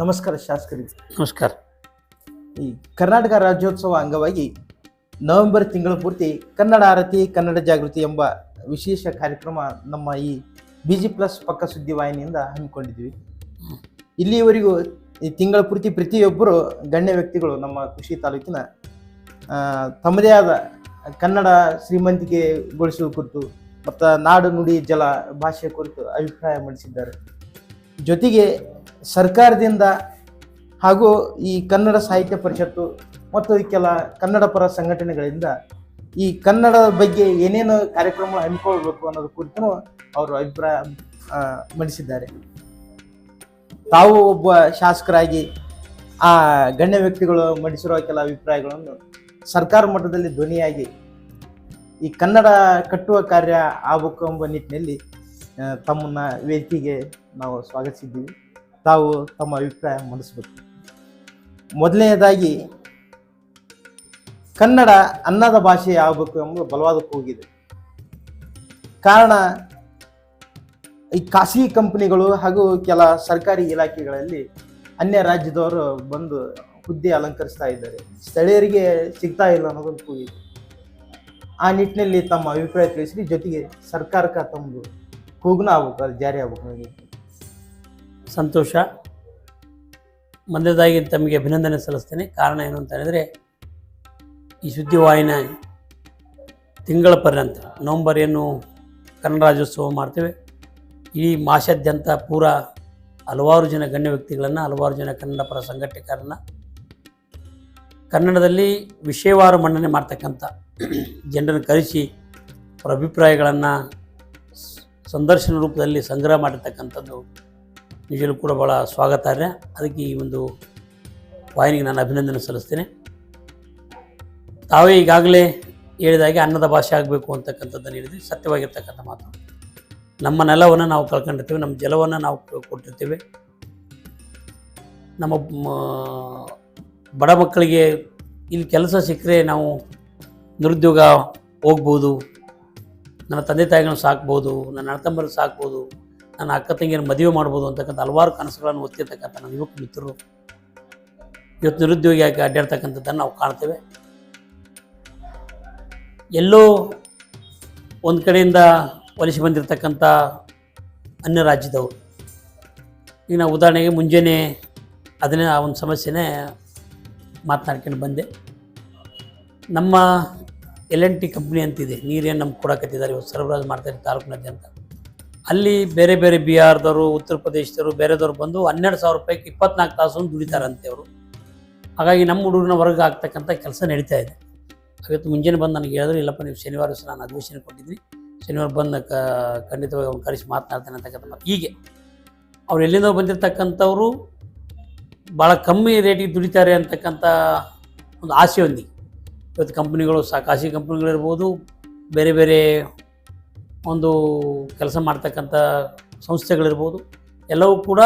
ನಮಸ್ಕಾರ ಶಾಸಕರಿಗೆ ನಮಸ್ಕಾರ. ಈ ಕರ್ನಾಟಕ ರಾಜ್ಯೋತ್ಸವ ಅಂಗವಾಗಿ ನವೆಂಬರ್ ತಿಂಗಳ ಪೂರ್ತಿ ಕನ್ನಡ ಆರತಿ ಕನ್ನಡ ಜಾಗೃತಿ ಎಂಬ ವಿಶೇಷ ಕಾರ್ಯಕ್ರಮ ನಮ್ಮ ಈ ಬಿ ಜಿ ಪ್ಲಸ್ ಪಕ್ಕ ಸುದ್ದಿ ವಾಹಿನಿಯಿಂದ ಹಮ್ಮಿಕೊಂಡಿದ್ವಿ. ಇಲ್ಲಿಯವರೆಗೂ ಈ ತಿಂಗಳ ಪೂರ್ತಿ ಪ್ರತಿಯೊಬ್ಬರು ಗಣ್ಯ ವ್ಯಕ್ತಿಗಳು ನಮ್ಮ ಕೃಷಿ ತಾಲೂಕಿನ ತಮ್ಮದೇ ಆದ ಕನ್ನಡ ಶ್ರೀಮಂತಿಕೆಗೊಳಿಸುವ ಕುರಿತು ಮತ್ತು ನಾಡು ನುಡಿ ಜಲ ಭಾಷೆ ಕುರಿತು ಅಭಿಪ್ರಾಯ ಮಂಡಿಸಿದ್ದಾರೆ. ಜೊತೆಗೆ ಸರ್ಕಾರದಿಂದ ಹಾಗೂ ಈ ಕನ್ನಡ ಸಾಹಿತ್ಯ ಪರಿಷತ್ತು ಮತ್ತು ಕೆಲ ಕನ್ನಡ ಪರ ಸಂಘಟನೆಗಳಿಂದ ಈ ಕನ್ನಡದ ಬಗ್ಗೆ ಏನೇನು ಕಾರ್ಯಕ್ರಮಗಳು ಹಮ್ಮಿಕೊಳ್ಬೇಕು ಅನ್ನೋದು ಕುರಿತು ಅವರು ಅಭಿಪ್ರಾಯ ಮಂಡಿಸಿದ್ದಾರೆ. ತಾವು ಒಬ್ಬ ಶಾಸಕರಾಗಿ ಆ ಗಣ್ಯ ವ್ಯಕ್ತಿಗಳು ಮಂಡಿಸಿರುವ ಕೆಲ ಅಭಿಪ್ರಾಯಗಳನ್ನು ಸರ್ಕಾರ ಮಟ್ಟದಲ್ಲಿ ಧ್ವನಿಯಾಗಿ ಈ ಕನ್ನಡ ಕಟ್ಟುವ ಕಾರ್ಯ ಆಗಬೇಕು ಎಂಬ ನಿಟ್ಟಿನಲ್ಲಿ ತಮ್ಮನ್ನ ವೇದಿಕೆಗೆ ನಾವು ಸ್ವಾಗತಿಸಿದ್ದೀವಿ. ತಾವು ತಮ್ಮ ಅಭಿಪ್ರಾಯ ಮಂಡಿಸ್ಬೇಕು. ಮೊದಲನೇದಾಗಿ, ಕನ್ನಡ ಅನ್ನದ ಭಾಷೆ ಆಗಬೇಕು ಎಂಬುದು ಬಲವಾದ ಕೂಗಿದೆ ಕಾರಣ, ಈ ಖಾಸಗಿ ಕಂಪನಿಗಳು ಹಾಗೂ ಕೆಲ ಸರ್ಕಾರಿ ಇಲಾಖೆಗಳಲ್ಲಿ ಅನ್ಯ ರಾಜ್ಯದವರು ಬಂದು ಹುದ್ದೆ ಅಲಂಕರಿಸ್ತಾ ಇದ್ದಾರೆ. ಸ್ಥಳೀಯರಿಗೆ ಸಿಗ್ತಾ ಇಲ್ಲ ಅನ್ನೋದೊಂದು ಕೂಗಿದೆ. ಆ ನಿಟ್ಟಿನಲ್ಲಿ ತಮ್ಮ ಅಭಿಪ್ರಾಯ ತಿಳಿಸಿ ಜೊತೆಗೆ ಸರ್ಕಾರಕ್ಕೆ ತಮ್ಮದು ಕೂಗ್ನ ಆಗ್ಬೇಕು, ಅದು ಜಾರಿ ಆಗ್ಬೇಕು ಸಂತೋಷ. ಮೊದಲದಾಗಿ ತಮಗೆ ಅಭಿನಂದನೆ ಸಲ್ಲಿಸ್ತೇನೆ. ಕಾರಣ ಏನು ಅಂತ ಹೇಳಿದರೆ, ಈ ಸುದ್ದಿವಾಹಿನ ತಿಂಗಳ ಪರ್ಯಂತ, ನವಂಬರ್ ಏನು ಕನ್ನಡ ರಾಜ್ಯೋತ್ಸವ ಮಾಡ್ತೇವೆ. ಈ ಮಾಸಾದ್ಯಂತ ಪೂರ ಹಲವಾರು ಜನ ಗಣ್ಯ ವ್ಯಕ್ತಿಗಳನ್ನು, ಹಲವಾರು ಜನ ಕನ್ನಡ ಪರ ಸಂಘಟಕರನ್ನು, ಕನ್ನಡದಲ್ಲಿ ವಿಷಯವಾರು ಮನ್ನಣೆ ಮಾಡ್ತಕ್ಕಂಥ ಜನರನ್ನು ಕರೆಸಿ, ಅವರ ಅಭಿಪ್ರಾಯಗಳನ್ನು ಸಂದರ್ಶನ ರೂಪದಲ್ಲಿ ಸಂಗ್ರಹ ಮಾಡಿರ್ತಕ್ಕಂಥದ್ದು ನಿಜವೂ ಕೂಡ ಭಾಳ ಸ್ವಾಗತಾರ್ಹ ಅದಕ್ಕೆ ಈ ಒಂದು ವಾಹಿನಿಗೆ ನಾನು ಅಭಿನಂದನೆ ಸಲ್ಲಿಸ್ತೇನೆ. ತಾವೇ ಈಗಾಗಲೇ ಹೇಳಿದಾಗೆ ಅನ್ನದ ಭಾಷೆ ಆಗಬೇಕು ಅಂತಕ್ಕಂಥದ್ದನ್ನು ಹೇಳಿದ್ವಿ ಸತ್ಯವಾಗಿರ್ತಕ್ಕಂಥ ಮಾತು. ನಮ್ಮ ನೆಲವನ್ನು ನಾವು ಕಳ್ಕೊಂಡಿರ್ತೀವಿ, ನಮ್ಮ ಜಲವನ್ನು ನಾವು ಕೊಟ್ಟಿರ್ತೀವಿ. ನಮ್ಮ ಬಡ ಮಕ್ಕಳಿಗೆ ಇಲ್ಲಿ ಕೆಲಸ ಸಿಕ್ಕರೆ ನಾವು ನಿರುದ್ಯೋಗ ಹೋಗ್ಬೋದು. ನನ್ನ ತಂದೆ ತಾಯಿಗಳನ್ನ ಸಾಕ್ಬೋದು, ನನ್ನ ಅಣ್ಣ ತಮ್ಮರು ಸಾಕ್ಬೋದು. ನನ್ನ ಅಕ್ಕ ತಂಗಿಯನ್ನು ಮದುವೆ ಮಾಡ್ಬೋದು ಅಂತಕ್ಕಂಥ ಹಲವಾರು ಕನಸುಗಳನ್ನು ಒತ್ತಿರ್ತಕ್ಕಂಥ ನನ್ನ ಯುವಕ ಮಿತ್ರರು. ಇವತ್ತು ನಿರುದ್ಯೋಗಿಯಾಗಿ ಅಡ್ಡಾಡ್ತಕ್ಕಂಥದ್ದನ್ನು ನಾವು ಕಾಣ್ತೇವೆ. ಎಲ್ಲೋ ಒಂದು ಕಡೆಯಿಂದ ವಲಸೆ ಬಂದಿರತಕ್ಕಂಥ ಅನ್ಯ ರಾಜ್ಯದವರು. ಈಗ ನಾವು ಉದಾಹರಣೆಗೆ ಮುಂಜಾನೆ ಅದನ್ನೇ ಆ ಒಂದು ಸಮಸ್ಯೆನೇ ಮಾತನಾಡ್ಕೊಂಡು ಬಂದೆ. ನಮ್ಮ ಎಲ್ ಎನ್ ಟಿ ಕಂಪ್ನಿ ಅಂತಿದೆ. ನೀರೇನು ನಮ್ಗೆ ಕೊಡಕತ್ತಿದ್ದಾರೆ, ಇವತ್ತು ಸರಬರಾಜು ಮಾಡ್ತಾರೆ ತಾಲೂಕಿನಾದ್ಯಂತ. ಅಲ್ಲಿ ಬೇರೆ ಬೇರೆ ಬಿಹಾರದವರು, ಉತ್ತರ ಪ್ರದೇಶದವರು, ಬೇರೆದವ್ರು ಬಂದು ಹನ್ನೆರಡು ಸಾವಿರ ರೂಪಾಯಿಗೆ ಇಪ್ಪತ್ನಾಲ್ಕು ತಾಸು ದುಡಿತಾರಂತೆ ಅವರು. ಹಾಗಾಗಿ ನಮ್ಮ ಹುಡುಗರನ್ನ ವರ್ಗ ಆಗ್ತಕ್ಕಂಥ ಕೆಲಸ ನಡೀತಾ ಇದೆ. ಇವತ್ತು ಮುಂಜಾನೆ ಬಂದು ನನಗೆ ಹೇಳಿದ್ರು, ಇಲ್ಲಪ್ಪ ನೀವು ಶನಿವಾರ ದಿವಸ ನಾನು ಅಧಿವೇಶನ ಕೊಟ್ಟಿದ್ವಿ ಶನಿವಾರ ಬಂದು ಕ, ಖಂಡಿತವಾಗಿ ಅವ್ನು ಕರೆಸಿ ಮಾತನಾಡ್ತಾನೆ ಅಂತಕ್ಕಂಥ ಹೀಗೆ, ಅವ್ರು ಎಲ್ಲಿಂದ ಬಂದಿರತಕ್ಕಂಥವ್ರು ಭಾಳ ಕಮ್ಮಿ ರೇಟಿಗೆ ದುಡಿತಾರೆ ಅಂತಕ್ಕಂಥ ಒಂದು ಆಸೆಯೊಂದಿಗೆ ಇವತ್ತು ಕಂಪ್ನಿಗಳು ಸಾ ಖಾಸಗಿ ಕಂಪ್ನಿಗಳಿರ್ಬೋದು, ಬೇರೆ ಬೇರೆ ಒಂದು ಕೆಲಸ ಮಾಡ್ತಕ್ಕಂಥ ಸಂಸ್ಥೆಗಳಿರ್ಬೋದು, ಎಲ್ಲವೂ ಕೂಡ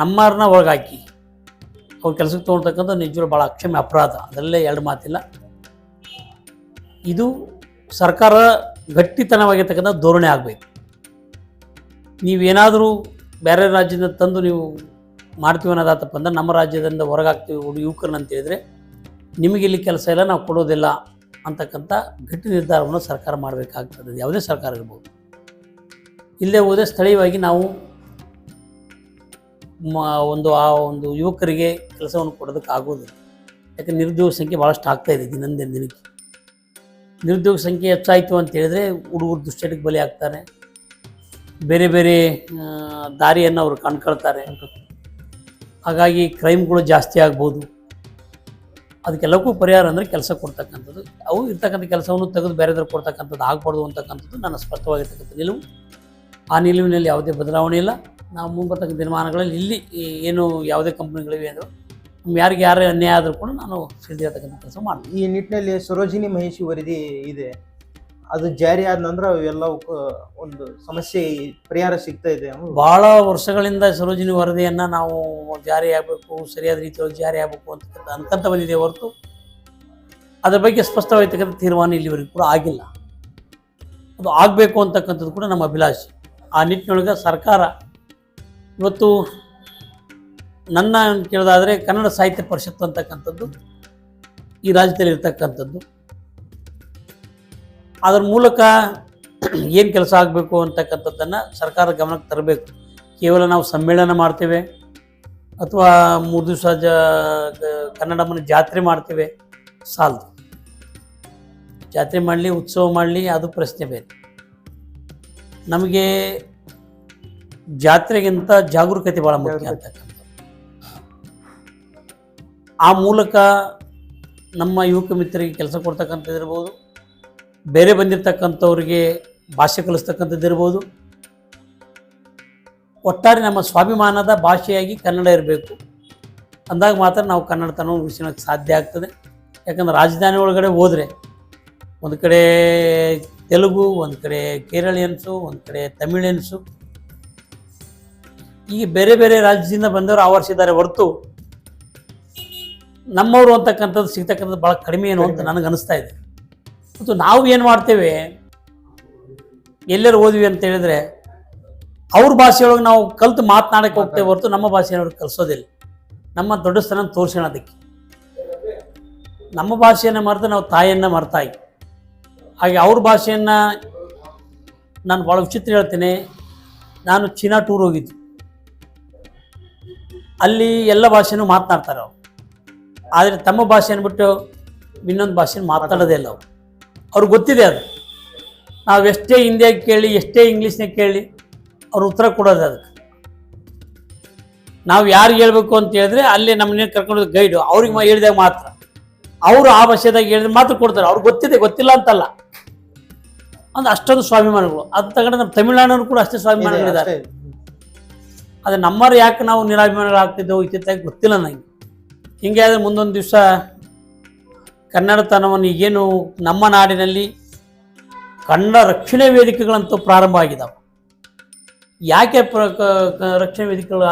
ನಮ್ಮವ್ರನ್ನ ಒಳಗಾಕಿ. ಅವ್ರ ಕೆಲಸಕ್ಕೆ ತೊಗೊಳ್ತಕ್ಕಂಥ ನಿಜವಾಗ್ಲೂ ಭಾಳ ಅಕ್ಷಮ್ಯ ಅಪರಾಧ. ಅದರಲ್ಲೇ ಎರಡು ಮಾತಿಲ್ಲ. ಇದು ಸರ್ಕಾರ ಗಟ್ಟಿತನವಾಗಿರ್ತಕ್ಕಂಥ ಧೋರಣೆ ಆಗಬೇಕು. ನೀವೇನಾದರೂ ಬೇರೆ ರಾಜ್ಯದಿಂದ ತಂದು ನೀವು ಮಾಡ್ತೀವಿ ಅನ್ನೋದಾತಪ್ಪ ಅಂದ್ರೆ ನಮ್ಮ ರಾಜ್ಯದಿಂದ ಹೊರಗಾಗ್ತೀವಿ ಯುವಕರನ್ನ ಅಂತ ಹೇಳಿದರೆ ನಿಮಗೆ ಇಲ್ಲಿ ಕೆಲಸ ಇಲ್ಲ, ನಾವು ಕೊಡೋದಿಲ್ಲ. ಅಂತಕ್ಕಂಥ ಗಟ್ಟಿ ನಿರ್ಧಾರವನ್ನು ಸರ್ಕಾರ ಮಾಡಬೇಕಾಗ್ತದೆ. ಯಾವುದೇ ಸರ್ಕಾರ ಇರ್ಬೋದು. ಇಲ್ಲೇ ಹೋದರೆ ಸ್ಥಳೀಯವಾಗಿ ನಾವು ಒಂದು ಆ ಒಂದು ಯುವಕರಿಗೆ ಕೆಲಸವನ್ನು ಕೊಡೋದಕ್ಕೆ ಯಾಕಂದ್ರೆ ನಿರುದ್ಯೋಗ ಸಂಖ್ಯೆ ಭಾಳಷ್ಟು ಆಗ್ತಾಯಿದೆ ದಿನದಿಂದ ದಿನಕ್ಕೆ. ನಿರುದ್ಯೋಗ ಸಂಖ್ಯೆ ಹೆಚ್ಚಾಯಿತು ಅಂತ ಹೇಳಿದ್ರೆ ಹುಡುಗರು ದುಶ್ಚಟಕ್ಕೆ ಬಲಿ ಆಗ್ತಾರೆ. ಬೇರೆ ಬೇರೆ ದಾರಿಯನ್ನು ಅವರು ಕಂಡ್ಕೊಳ್ತಾರೆ ಹಾಗಾಗಿ ಕ್ರೈಮ್ಗಳು ಜಾಸ್ತಿ ಆಗ್ಬೋದು. ಅದಕ್ಕೆಲ್ಲಕ್ಕೂ ಪರಿಹಾರ ಅಂದರೆ ಕೆಲಸ ಕೊಡ್ತಕ್ಕಂಥದ್ದು. ಅವು ಇರ್ತಕ್ಕಂಥ ಕೆಲಸವನ್ನು ತೆಗೆದು ಬೇರೆದ್ರು ಕೊಡ್ತಕ್ಕಂಥದ್ದು ಆಗಬಾರ್ದು ಅಂತಕ್ಕಂಥದ್ದು ನನ್ನ ಸ್ಪಷ್ಟವಾಗಿರ್ತಕ್ಕಂಥ ನಿಲುವು. ಆ ನಿಲುವಿನಲ್ಲಿ ಯಾವುದೇ ಬದಲಾವಣೆ ಇಲ್ಲ. ನಾವು ಮುಂಬರ್ತಕ್ಕಂಥ ದಿನಮಾನಗಳಲ್ಲಿ ಇಲ್ಲಿ ಏನು ಯಾವುದೇ ಕಂಪ್ನಿಗಳಿವೆ ಅಂದರು ಯಾರಿಗೆ ಯಾರೇ ಅನ್ಯಾಯ ಆದರೂ ಕೂಡ ನಾನು ಸಿದ್ಧಿರ್ತಕ್ಕಂಥ ಕೆಲಸ ಮಾಡ್ತೀನಿ. ಈ ನಿಟ್ಟಿನಲ್ಲಿ ಸರೋಜಿನಿ ಮಹೇಶಿ ವರದಿ ಇದೆ. ಅದು ಜಾರಿ ಆದ ನಂತರ ಅವೆಲ್ಲವಕ್ಕೂ ಒಂದು ಸಮಸ್ಯೆ ಪರಿಹಾರ ಸಿಗ್ತಾ ಇದೆ ಬಹಳ ವರ್ಷಗಳಿಂದ ಸರೋಜಿನಿ ವರದಿಯನ್ನು ನಾವು ಜಾರಿ ಆಗಬೇಕು, ಸರಿಯಾದ ರೀತಿಯಲ್ಲಿ ಜಾರಿ ಆಗಬೇಕು ಅಂತಕ್ಕಂಥ ಅಂತ ಬಂದಿದೆ ಹೊರತು. ಅದರ ಬಗ್ಗೆ ಸ್ಪಷ್ಟವಾಗಿರ್ತಕ್ಕಂಥ ತೀರ್ಮಾನ ಇಲ್ಲಿವರೆಗೂ ಕೂಡ ಆಗಿಲ್ಲ. ಅದು ಆಗಬೇಕು ಅಂತಕ್ಕಂಥದ್ದು ಕೂಡ ನಮ್ಮ ಅಭಿಲಾಷೆ. ಆ ನಿಟ್ಟಿನೊಳಗೆ ಸರ್ಕಾರ ಇವತ್ತು ನನ್ನ ಕೇಳೋದಾದರೆ ಕನ್ನಡ ಸಾಹಿತ್ಯ ಪರಿಷತ್ತು ಅಂತಕ್ಕಂಥದ್ದು, ಈ ರಾಜ್ಯದಲ್ಲಿ ಇರ್ತಕ್ಕಂಥದ್ದು ಅದರ ಮೂಲಕ ಏನು ಕೆಲಸ ಆಗಬೇಕು ಅಂತಕ್ಕಂಥದ್ದನ್ನು ಸರ್ಕಾರ ಗಮನಕ್ಕೆ ತರಬೇಕು. ಕೇವಲ ನಾವು ಸಮ್ಮೇಳನ ಮಾಡ್ತೇವೆ ಅಥವಾ ಮೂರು ದಿವಸ ಜ ಕನ್ನಡಮ್ಮನ ಕನ್ನಡ ಮನೆ ಜಾತ್ರೆ ಮಾಡ್ತೇವೆ ಸಾಲದು. ಜಾತ್ರೆ ಮಾಡಲಿ ಉತ್ಸವ ಮಾಡಲಿ ಅದು ಪ್ರಶ್ನೆ ಬೇರೆ. ನಮಗೆ ಜಾತ್ರೆಗಿಂತ ಜಾಗರೂಕತೆ ಭಾಳ ಮುಖ್ಯ ಅಂತಕ್ಕಂಥ ಆ ಮೂಲಕ ನಮ್ಮ ಯುವಕ ಮಿತ್ರರಿಗೆ ಕೆಲಸ ಕೊಡ್ತಕ್ಕಂಥದ್ದು ಇರ್ಬೋದು ಬೇರೆ ಬಂದಿರತಕ್ಕಂಥವ್ರಿಗೆ ಭಾಷೆ ಕಲಿಸ್ತಕ್ಕಂಥದ್ದು ಇರ್ಬೋದು. ಒಟ್ಟಾರೆ ನಮ್ಮ ಸ್ವಾಭಿಮಾನದ ಭಾಷೆಯಾಗಿ ಕನ್ನಡ ಇರಬೇಕು. ಅಂದಾಗ ಮಾತ್ರ ನಾವು ಕನ್ನಡತನ ಉಳಿಸೋಕ್ಕೆ ಸಾಧ್ಯ ಆಗ್ತದೆ. ಯಾಕಂದ್ರೆ ರಾಜಧಾನಿ ಒಳಗಡೆ ಹೋದರೆ ಒಂದು ಕಡೆ ತೆಲುಗು ಒಂದು ಕಡೆ ಕೇರಳಿಯನ್ಸು ಒಂದು ಕಡೆ ತಮಿಳಿಯನ್ಸು. ಈಗ ಬೇರೆ ಬೇರೆ ರಾಜ್ಯದಿಂದ ಬಂದವರು ಆವರಿಸಿದ್ದಾರೆ ಹೊರತು ನಮ್ಮವರು ಅಂತಕ್ಕಂಥದ್ದು ಸಿಗ್ತಕ್ಕಂಥದ್ದು ಭಾಳ ಕಡಿಮೆ ಏನು ಅಂತ ನನಗೆ ಅನಿಸ್ತಾ ಇದೆ. ಮತ್ತು ನಾವು ಏನು ಮಾಡ್ತೇವೆ? ಎಲ್ಲರೂ ಓದ್ವಿ ಅಂತ ಹೇಳಿದ್ರೆ ಅವ್ರ ಭಾಷೆಯೊಳಗೆ ನಾವು ಕಲ್ತು ಮಾತನಾಡಕ್ಕೆ ಹೋಗ್ತೇವೆ ಹೊರತು ನಮ್ಮ ಭಾಷೆಯವ್ರಿಗೆ ಕಲಿಸೋದಿಲ್ಲ. ನಮ್ಮ ದೊಡ್ಡ ಸ್ಥಾನ ತೋರಿಸೋಣ ಅದಕ್ಕೆ. ನಮ್ಮ ಭಾಷೆಯನ್ನು ಮರೆತು ನಾವು ತಾಯಿಯನ್ನು ಮರ್ತಾಯಿ. ಹಾಗೆ ಅವ್ರ ಭಾಷೆಯನ್ನು ನಾನು ಭಾಳ ವಿಚಿತ್ರ ಹೇಳ್ತೇನೆ. ನಾನು ಚೀನಾ ಟೂರ್ ಹೋಗಿದ್ದೆ. ಅಲ್ಲಿ ಎಲ್ಲ ಭಾಷೆನೂ ಮಾತನಾಡ್ತಾರೆ ಅವ್ರು. ಆದರೆ ತಮ್ಮ ಭಾಷೆಯನ್ನು ಬಿಟ್ಟು ಇನ್ನೊಂದು ಭಾಷೆನ ಮಾತಾಡೋದೇ ಇಲ್ಲ ಅವರು. ಅವ್ರಿಗೆ ಗೊತ್ತಿದೆ ಅದು. ನಾವು ಎಷ್ಟೇ ಹಿಂದಿಯಾಗ ಕೇಳಿ ಎಷ್ಟೇ ಇಂಗ್ಲೀಷ್ನಾಗ ಕೇಳಿ ಅವ್ರು ಉತ್ತರ ಕೊಡೋದು ಅದಕ್ಕೆ. ನಾವು ಯಾರಿಗೆ ಹೇಳಬೇಕು ಅಂತ ಹೇಳಿದ್ರೆ ಅಲ್ಲಿ ನಮ್ಮನ್ನ ಕರ್ಕೊಂಡು ಗೈಡು ಅವ್ರಿಗೆ ಹೇಳಿದಾಗ ಮಾತ್ರ. ಅವರು ಆ ಭಾಷೆದಾಗ ಹೇಳಿದ್ರೆ ಮಾತ್ರ ಕೊಡ್ತಾರೆ. ಅವ್ರಿಗೆ ಗೊತ್ತಿದೆ ಗೊತ್ತಿಲ್ಲ ಅಂತಲ್ಲ. ಅಂದ್ರೆ ಅಷ್ಟೊಂದು ಸ್ವಾಭಿಮಾನಿಗಳು. ಅದು ತಗೊಂಡು ನಮ್ಮ ತಮಿಳ್ನಾಡನ್ನು ಕೂಡ ಅಷ್ಟೇ ಸ್ವಾಭಿಮಾನಿಗಳಿದ್ದಾರೆ. ಅದು ನಮ್ಮರು ಯಾಕೆ ನಾವು ನಿರಾಭಿಮಾನಿಗಳಾಗ್ತಿದ್ದೆವು ಇತ್ತಿತ್ತಾಗಿ ಗೊತ್ತಿಲ್ಲ ನನಗೆ ಹಿಂಗೆ ಆದರೆ ಮುಂದೊಂದು ದಿವಸ ಕನ್ನಡತನವನ್ನು ಏನು ನಮ್ಮ ನಾಡಿನಲ್ಲಿ ಕನ್ನಡ ರಕ್ಷಣೆ ವೇದಿಕೆಗಳಂತೂ ಪ್ರಾರಂಭ ಆಗಿದ್ದಾವೆ ಯಾಕೆ ಪ್ರ ರಕ್ಷಣೆ ವೇದಿಕೆಗಳು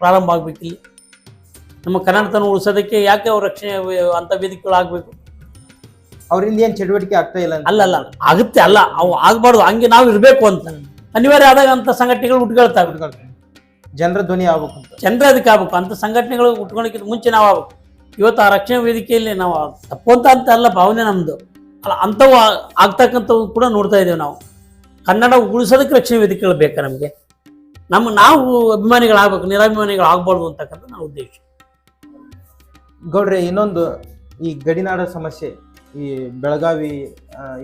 ಪ್ರಾರಂಭ ಆಗಬೇಕಿಲ್ಲ? ನಮ್ಮ ಕನ್ನಡತನ ಉಳಿಸೋದಕ್ಕೆ ಯಾಕೆ ಅವ್ರು ರಕ್ಷಣೆ ಅಂಥ ವೇದಿಕೆಗಳು ಆಗಬೇಕು ಏನು ಏನ್ ಚಟುವಟಿಕೆ ಆಗ್ತಾ ಇಲ್ಲ ಅಲ್ಲ ಅಲ್ಲ ಆಗುತ್ತೆ ಅಲ್ಲ ಅವು ಆಗಬಾರ್ದು ಹಂಗೆ ನಾವು ಇರಬೇಕು ಅಂತ. ಅನಿವಾರ್ಯ ಆದಾಗ ಅಂಥ ಸಂಘಟನೆಗಳು ಹುಟ್ಕೊಳ್ತಾವೆ. ಜನರ ಧ್ವನಿ ಆಗ್ಬೇಕು ಅಂತ. ಜನರ ಅದಕ್ಕೆ ಆಗ್ಬೇಕು ಅಂಥ ಸಂಘಟನೆಗಳು ಉಟ್ಕೊಳಕ್ಕಿಂತ ಮುಂಚೆ ನಾವು ಆಗ್ಬೇಕು. ಇವತ್ತು ಆ ರಕ್ಷಣಾ ವೇದಿಕೆಯಲ್ಲಿ ನಾವು ತಪ್ಪು ಅಂತ ಅಂತ ಅಲ್ಲ ಭಾವನೆ ನಮ್ಮದು ಅಲ್ಲ ಅಂಥವು ಆಗ್ತಕ್ಕಂಥವು ಕೂಡ ನೋಡ್ತಾ ಇದ್ದೇವೆ ನಾವು. ಕನ್ನಡ ಉಳಿಸೋದಕ್ಕೆ ರಕ್ಷಣಾ ವೇದಿಕೆಗಳು ಬೇಕಾ ನಮಗೆ? ನಮ್ಮ ನಾವು ಅಭಿಮಾನಿಗಳಾಗಬೇಕು ನಿರಾಭಿಮಾನಿಗಳು ಆಗ್ಬಾರ್ದು ಅಂತಕ್ಕಂಥ ನನ್ನ ಉದ್ದೇಶ. ಗೌಡ್ರೆ ಇನ್ನೊಂದು ಈ ಗಡಿನಾಡ ಸಮಸ್ಯೆ ಈ ಬೆಳಗಾವಿ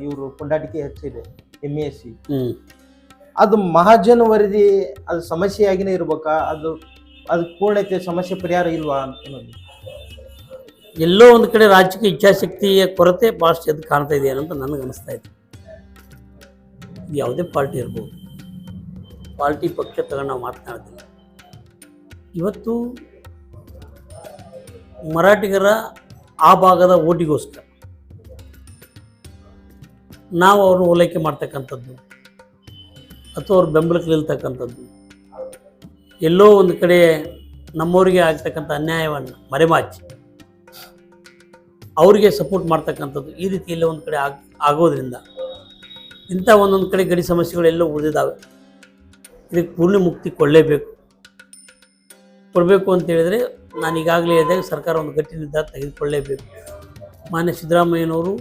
ಇವರು ಪುಂಡಾಟಿಕೆ ಹೆಚ್ಚಿದೆ ಎಂ ಎಸ್ ಸಿ ಅದು ಮಹಾಜನ್ ವರದಿ ಅದು ಸಮಸ್ಯೆಯಾಗಿನೇ ಇರ್ಬೇಕಾ? ಅದು ಅದು ಪೂರ್ಣತೆ ಸಮಸ್ಯೆ ಪರಿಹಾರ ಇಲ್ವಾ ಅಂತ ಅನ್ನೋದು. ಎಲ್ಲೋ ಒಂದು ಕಡೆ ರಾಜಕೀಯ ಇಚ್ಛಾಶಕ್ತಿಯ ಕೊರತೆ ಭಾಳಷ್ಟು ಎದ್ದು ಕಾಣ್ತಾ ಇದೆ ಅಂತ ನನಗೆ ಅನಿಸ್ತಾ ಇದೆ. ಯಾವುದೇ ಪಾರ್ಟಿ ಇರ್ಬೋದು. ಪಾರ್ಟಿ ಪಕ್ಷ ತಗೊಂಡು ನಾವು ಮಾತನಾಡ್ತೀವಿ ಇವತ್ತು ಮರಾಠಿಗರ ಆ ಭಾಗದ ಓಟಿಗೋಸ್ಕರ ನಾವು ಅವ್ರನ್ನ ಓಲೈಕೆ ಮಾಡ್ತಕ್ಕಂಥದ್ದು ಅಥವಾ ಅವ್ರ ಬೆಂಬಲಕ್ಕೆ ನಿಲ್ತಕ್ಕಂಥದ್ದು ಎಲ್ಲೋ ಒಂದು ಕಡೆ ನಮ್ಮವರಿಗೆ ಆಗ್ತಕ್ಕಂಥ ಅನ್ಯಾಯವನ್ನು ಮರೆಮಾಚಿ ಅವರಿಗೆ ಸಪೋರ್ಟ್ ಮಾಡ್ತಕ್ಕಂಥದ್ದು ಈ ರೀತಿ ಎಲ್ಲ ಒಂದು ಕಡೆ ಆಗ, ಆಗೋದ್ರಿಂದ ಇಂಥ ಒಂದೊಂದು ಕಡೆ ಗಡಿ ಸಮಸ್ಯೆಗಳೆಲ್ಲ ಉಳಿದಿದ್ದಾವೆ ಇದಕ್ಕೆ ಪೂರ್ಣ ಮುಕ್ತಿ ಕೊಡಲೇಬೇಕು. ಕೊಡಬೇಕು ಅಂತೇಳಿದರೆ ನಾನು ಈಗಾಗಲೇ ಹೇಳಿದಾಗ ಸರ್ಕಾರ ಒಂದು ಗಟ್ಟಿ ನಿರ್ಧಾರ ತೆಗೆದುಕೊಳ್ಳಲೇಬೇಕು ಮಾನ್ಯ ಸಿದ್ದರಾಮಯ್ಯನವರು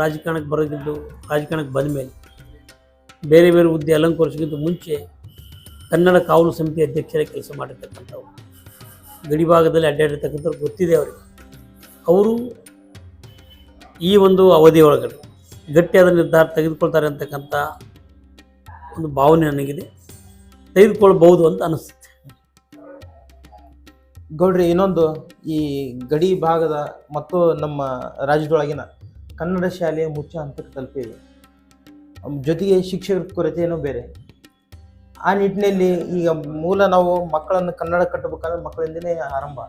ರಾಜಕಾರಣಕ್ಕೆ ಬರೋದಿದ್ದು ರಾಜಕಾರಣಕ್ಕೆ ಬಂದ ಮೇಲೆ ಬೇರೆ ಬೇರೆ ಹುದ್ದೆ ಅಲಂಕರಿಸೋಕ್ಕಿಂತ ಮುಂಚೆ ಕನ್ನಡ ಕಾವಲು ಸಮಿತಿ ಅಧ್ಯಕ್ಷರೇ ಕೆಲಸ ಮಾಡಿರ್ತಕ್ಕಂಥವ್ರು. ಗಡಿ ಭಾಗದಲ್ಲಿ ಅಡ್ಡಾಡಿರ್ತಕ್ಕಂಥವ್ರು ಗೊತ್ತಿದೆ ಅವರಿಗೆ. ಅವರು ಈ ಒಂದು ಅವಧಿಯೊಳಗಡೆ ಗಟ್ಟಿಯಾದ ನಿರ್ಧಾರ ತೆಗೆದುಕೊಳ್ತಾರೆ ಅಂತಕ್ಕಂಥ ಒಂದು ಭಾವನೆ ನನಗಿದೆ. ತೆಗೆದುಕೊಳ್ಬಹುದು ಅಂತ ಅನಿಸುತ್ತೆ. ಗೌಡ್ರಿ, ಇನ್ನೊಂದು ಈ ಗಡಿ ಭಾಗದ ಮತ್ತು ನಮ್ಮ ರಾಜ್ಯದೊಳಗಿನ ಕನ್ನಡ ಶಾಲೆಯ ಮುಚ್ಚ ಹಂತಕ್ಕೆ ತಲುಪಿದೆ. ಜೊತೆಗೆ ಶಿಕ್ಷಕರ ಕೊರತೆಯೂ ಬೇರೆ. ಆ ನಿಟ್ಟಿನಲ್ಲಿ ಈಗ ಮೂಲ ನಾವು ಮಕ್ಕಳನ್ನು ಕನ್ನಡ ಕಟ್ಟಬೇಕಂದ್ರೆ ಮಕ್ಕಳಿಂದನೇ ಆರಂಭ.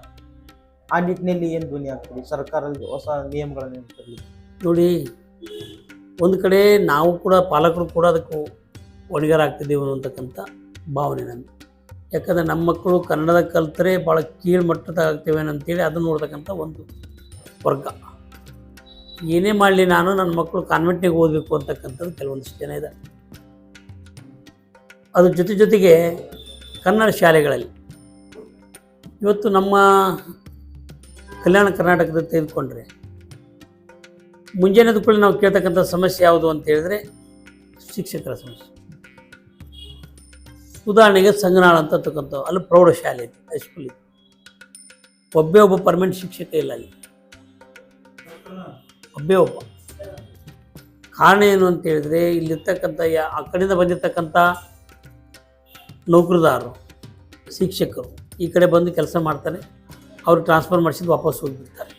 ಆ ನಿಟ್ಟಿನಲ್ಲಿ ಏನು ಧ್ವನಿ ಆಗ್ತದೆ ಸರ್ಕಾರದ ಹೊಸ ನಿಯಮಗಳನ್ನು ತರಲಿ ನೋಡಿ, ಒಂದು ಕಡೆ ನಾವು ಕೂಡ ಪಾಲಕರು ಕೂಡ ಅದಕ್ಕೆ ಹೊಣೆಗಾರಾಗ್ತಿದ್ದೀವಿ ಅನ್ನತಕ್ಕಂಥ ಭಾವನೆ ನನ್ನ ಯಾಕಂದರೆ ನಮ್ಮ ಮಕ್ಕಳು ಕನ್ನಡದ ಕಲ್ತರೆ ಭಾಳ ಕೀಳು ಆಗ್ತೇವೆ ಅಂತೇಳಿ ಅದನ್ನು ನೋಡ್ತಕ್ಕಂಥ ಒಂದು ವರ್ಗ. ಏನೇ ಮಾಡಲಿ ನಾನು ನನ್ನ ಮಕ್ಕಳು ಕಾನ್ವೆಂಟ್ನಿಗೆ ಓದಬೇಕು ಅಂತಕ್ಕಂಥದ್ದು ಕೆಲವೊಂದಿಷ್ಟು ಜನ ಇದೆ ಅದ್ರ ಜೊತೆ ಜೊತೆಗೆ ಕನ್ನಡ ಶಾಲೆಗಳಲ್ಲಿ. ಇವತ್ತು ನಮ್ಮ ಕಲ್ಯಾಣ ಕರ್ನಾಟಕದ ತೆಗೆದುಕೊಂಡ್ರೆ. ಮುಂಜಾನೆದ ಕೂಡ ನಾವು ಕೇಳ್ತಕ್ಕಂಥ ಸಮಸ್ಯೆ ಯಾವುದು ಅಂತ ಹೇಳಿದ್ರೆ ಶಿಕ್ಷಕರ ಸಮಸ್ಯೆ. ಉದಾಹರಣೆಗೆ ಸಂಗನಾಳ ತಕ್ಕಂಥವು ಅಲ್ಲಿ ಪ್ರೌಢಶಾಲೆ ಇದೆ ಹೈಸ್ಕೂಲ್ ಇದೆ. ಒಬ್ಬೇ ಒಬ್ಬ ಪರ್ಮನೆಂಟ್ ಶಿಕ್ಷಕ ಇಲ್ಲ ಅಲ್ಲಿ. ಒಬ್ಬೇ ಒಬ್ಬ. ಕಾರಣ ಏನು ಅಂತ ಹೇಳಿದ್ರೆ, ಇಲ್ಲಿರ್ತಕ್ಕಂಥ ಆ ಕಡೆಯಿಂದ ಬಂದಿರತಕ್ಕಂಥ ನೌಕರದಾರರು, ಶಿಕ್ಷಕರು ಈ ಕಡೆ ಬಂದು ಕೆಲಸ ಮಾಡ್ತಾರೆ. ಅವ್ರು ಟ್ರಾನ್ಸ್ಫರ್ ಮಾಡಿಸಿದ್ದು ವಾಪಸ್ ಹೋಗಿಬಿಡ್ತಾರೆ.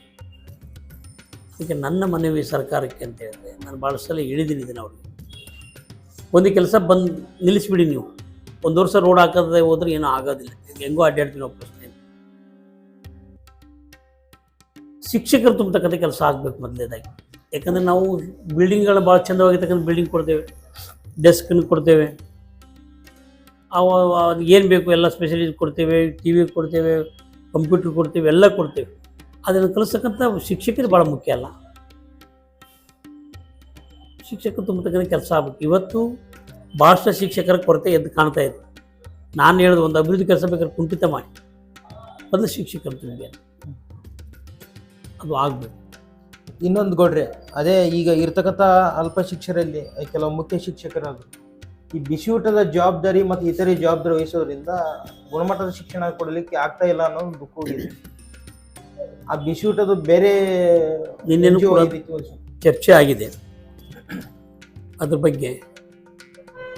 ಅದಕ್ಕೆ ನನ್ನ ಮನವಿ ಸರ್ಕಾರಕ್ಕೆ ಅಂತ ಹೇಳಿದ್ರೆ ನಾನು ಭಾಳ ಸಲ ಹೇಳಿದ್ದೀನಿ ಇದನ್ನು ಅವ್ರಿಗೆ. ಒಂದು ಕೆಲಸ ಬಂದು ನಿಲ್ಲಿಸಿಬಿಡಿ ನೀವು. ಒಂದು ವರ್ಷ ರೋಡ್ ಹಾಕದೆ ಹೋದ್ರೆ ಏನೂ ಆಗೋದಿಲ್ಲ. ಹೆಂಗೋ ಅಡ್ಡಾಡ್ತೀನಿ ನಾವು ಪ್ರಶ್ನೆ. ಶಿಕ್ಷಕರು ತುಂಬತಕ್ಕಂಥ ಕೆಲಸ ಆಗಬೇಕು ಮೊದಲೇದಾಗಿ. ಯಾಕಂದರೆ ನಾವು ಬಿಲ್ಡಿಂಗ್ಗಳು ಭಾಳ ಚಂದವಾಗಿರ್ತಕ್ಕಂಥ ಬಿಲ್ಡಿಂಗ್ ಕೊಡ್ತೇವೆ. ಡೆಸ್ಕನ್ನು ಕೊಡ್ತೇವೆ. ಅವು ಏನು ಬೇಕು ಎಲ್ಲ ಸ್ಪೆಷಲಿಟಿ ಕೊಡ್ತೇವೆ ಟಿ ವಿ ಕೊಡ್ತೇವೆ. ಕಂಪ್ಯೂಟ್ರ್ ಕೊಡ್ತೀವಿ, ಎಲ್ಲ ಕೊಡ್ತೀವಿ. ಅದನ್ನು ಕಲಿಸ್ತಕ್ಕಂಥ ಶಿಕ್ಷಕರು ಭಾಳ ಮುಖ್ಯ ಅಲ್ಲ. ಶಿಕ್ಷಕರು ತುಂಬತಕ್ಕಂಥ ಕೆಲಸ ಆಗ್ಬೇಕು. ಇವತ್ತು ಭಾಷ ಶಿಕ್ಷಕರ ಕೊರತೆ ಎದ್ದು ಕಾಣ್ತಾ ಇದೆ. ನಾನು ಹೇಳೋದು ಒಂದು ಅಭಿವೃದ್ಧಿ ಕೆಲಸ ಬೇಕಾದ್ರೆ ಕುಂಠಿತ ಮಾಡಿ. ಅದು ಶಿಕ್ಷಕರು ತುಂಬಿ ಅದು. ಆಗಬೇಕು. ಇನ್ನೊಂದು ಗೌಡ್ರೆ, ಅದೇ ಈಗ ಇರ್ತಕ್ಕಂಥ ಅಲ್ಪ ಶಿಕ್ಷಕರಲ್ಲಿ ಕೆಲವು ಮುಖ್ಯ ಶಿಕ್ಷಕರಾದ್ರು ಈ ಬಿಸಿಯೂಟದ ಜವಾಬ್ದಾರಿ ಮತ್ತು ಇತರೆ ಜವಾಬ್ದಾರಿ ವಹಿಸೋದ್ರಿಂದ ಗುಣಮಟ್ಟದ ಶಿಕ್ಷಣ ಕೊಡಲಿಕ್ಕೆ ಆಗ್ತಾ ಇಲ್ಲ ಅನ್ನೋ ಒಂದು ದುಃಖ ಇದೆ ಆ ಬಿಸಿಯೂಟದ ಬೇರೆ ನಿನ್ನೆನೂ ಕೂಡ ಚರ್ಚೆ ಆಗಿದೆ. ಅದ್ರ ಬಗ್ಗೆ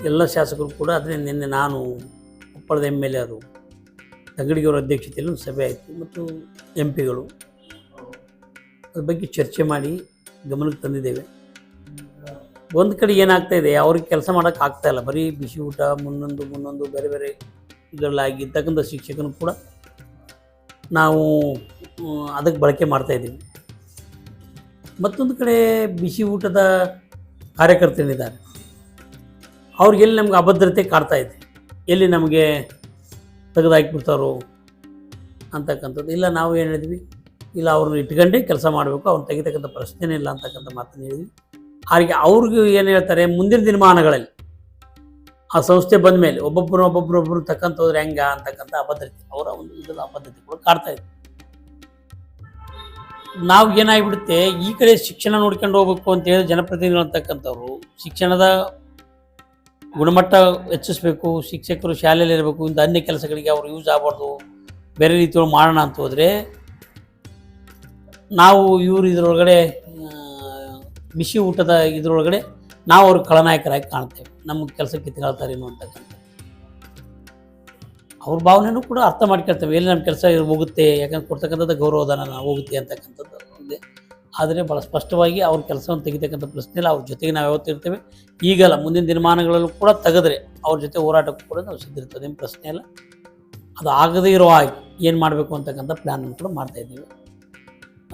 ಎಲ್ಲ ಶಾಸಕರು ಕೂಡ ಅದನ್ನೇ ನಿನ್ನೆ ನಾನು ಕೊಪ್ಪಳದ ಎಂ ಎಲ್ ಎ ಅವರು ಅಧ್ಯಕ್ಷತೆಯಲ್ಲಿ ಒಂದು ಸಭೆ ಆಯಿತು ಮತ್ತು ಎಂ ಪಿಗಳು. ಅದ್ರ ಬಗ್ಗೆ ಚರ್ಚೆ ಮಾಡಿ ಗಮನಕ್ಕೆ ತಂದಿದ್ದೇವೆ. ಒಂದು ಕಡೆ ಏನಾಗ್ತಾ ಇದೆ, ಅವ್ರಿಗೆ ಕೆಲಸ ಮಾಡೋಕೆ ಆಗ್ತಾ ಇಲ್ಲ. ಬರೀ ಬಿಸಿ ಊಟ, ಮುನ್ನೊಂದು ಮುನ್ನೊಂದು, ಬೇರೆ ಬೇರೆ ಇದರಲ್ಲಾಗಿ ಇರ್ತಕ್ಕಂಥ ಶಿಕ್ಷಕನು ಕೂಡ ನಾವು ಅದಕ್ಕೆ ಬಳಕೆ ಮಾಡ್ತಾ ಇದ್ದೀವಿ. ಮತ್ತೊಂದು ಕಡೆ ಬಿಸಿ ಊಟದ ಕಾರ್ಯಕರ್ತರಿದ್ದಾರೆ. ಅವ್ರಿಗೆಲ್ಲಿ ನಮ್ಗೆ ಅಭದ್ರತೆ ಕಾಡ್ತಾ ಇದೆ, ಎಲ್ಲಿ ನಮಗೆ ತೆಗೆದಾಕಿಬಿಡ್ತಾರೋ ಅಂತಕ್ಕಂಥದ್ದು. ಇಲ್ಲ ನಾವು ಏನು ಹೇಳಿದ್ವಿ, ಇಲ್ಲ ಅವ್ರನ್ನ ಇಟ್ಕೊಂಡೇ ಕೆಲಸ ಮಾಡಬೇಕು ಅವ್ರನ್ನ ತೆಗಿತಕ್ಕಂಥ ಪ್ರಶ್ನೆನೇ ಇಲ್ಲ ಅಂತಕ್ಕಂಥ ಮಾತನ್ನು ಹೇಳಿದ್ವಿ. ಹಾಗೆ ಅವ್ರಿಗೂ ಏನು ಹೇಳ್ತಾರೆ, ಮುಂದಿನ ದಿನಮಾನಗಳಲ್ಲಿ ಆ ಸಂಸ್ಥೆ ಬಂದ ಮೇಲೆ ಒಬ್ಬೊಬ್ಬರು ಒಬ್ಬೊಬ್ಬರು ಒಬ್ಬರು ತಕ್ಕಂತ ಹೋದ್ರೆ ಹೆಂಗ ಅಂತಕ್ಕಂಥ ಅಭದ್ರತೆ, ಅವರ ಒಂದು ಇದರ ಅಭದ್ರತೆಗಳು ಕಾಡ್ತಾ ಇದೆ. ನಾವು ಏನಾಗ್ಬಿಡುತ್ತೆ, ಈ ಕಡೆ ಶಿಕ್ಷಣ ನೋಡ್ಕೊಂಡು ಹೋಗ್ಬೇಕು ಅಂತ ಹೇಳಿ ಜನಪ್ರತಿನಿಧಿಗಳು ಅಂತಕ್ಕಂಥವ್ರು ಶಿಕ್ಷಣದ ಗುಣಮಟ್ಟ ಹೆಚ್ಚಿಸ್ಬೇಕು, ಶಿಕ್ಷಕರು ಶಾಲೆಯಲ್ಲಿ ಇರಬೇಕು, ಇಂಥ ಅನ್ಯ ಕೆಲಸಗಳಿಗೆ ಅವ್ರು ಯೂಸ್ ಆಗಬಾರ್ದು, ಬೇರೆ ರೀತಿಯೊಳಗೆ ಮಾಡೋಣ ಅಂತ ಹೋದರೆ ನಾವು ಇವರು ಇದರೊಳಗಡೆ ಬಿಸಿ ಊಟದ ಇದರೊಳಗಡೆ ನಾವು ಅವ್ರಿಗೆ ಖಳನಾಯಕರಾಗಿ ಕಾಣ್ತೇವೆ. ನಮ್ಮ ಕೆಲಸಕ್ಕೆ ಕಿತ್ಕೊಳ್ತಾರೇನೋ ಅಂತಕ್ಕಂಥ ಅವ್ರ ಭಾವನೆಯೂ ಕೂಡ ಅರ್ಥ ಮಾಡ್ಕೊಳ್ತೇವೆ. ಎಲ್ಲಿ ನಮ್ಮ ಕೆಲಸ ಹೋಗುತ್ತೆ, ಯಾಕಂದ್ರೆ ಕೊಡ್ತಕ್ಕಂಥದ್ದು ಗೌರವಧನ, ನಾವು ಹೋಗುತ್ತೆ ಅಂತಕ್ಕಂಥದ್ದು ಒಂದೇ. ಆದರೆ ಭಾಳ ಸ್ಪಷ್ಟವಾಗಿ ಅವ್ರ ಕೆಲಸವನ್ನು ತೆಗಿತಕ್ಕಂಥ ಪ್ರಶ್ನೆ ಇಲ್ಲ ಅವ್ರ ಜೊತೆಗೆ ನಾವು ಯಾವತ್ತಿರ್ತೇವೆ ಈಗಲ್ಲ, ಮುಂದಿನ ದಿನಮಾನಗಳಲ್ಲೂ ಕೂಡ ತೆಗೆದ್ರೆ ಅವ್ರ ಜೊತೆ ಹೋರಾಟಕ್ಕೂ ಕೂಡ ನಾವು ಸಿದ್ಧಿರ್ತದೆ ಏನು ಪ್ರಶ್ನೆ ಇಲ್ಲ. ಅದು ಆಗದೇ ಇರೋ ಹಾಗೆ ಏನು ಮಾಡಬೇಕು ಅಂತಕ್ಕಂಥ ಪ್ಲ್ಯಾನನ್ನು ಕೂಡ ಮಾಡ್ತಾಯಿದ್ದೀವಿ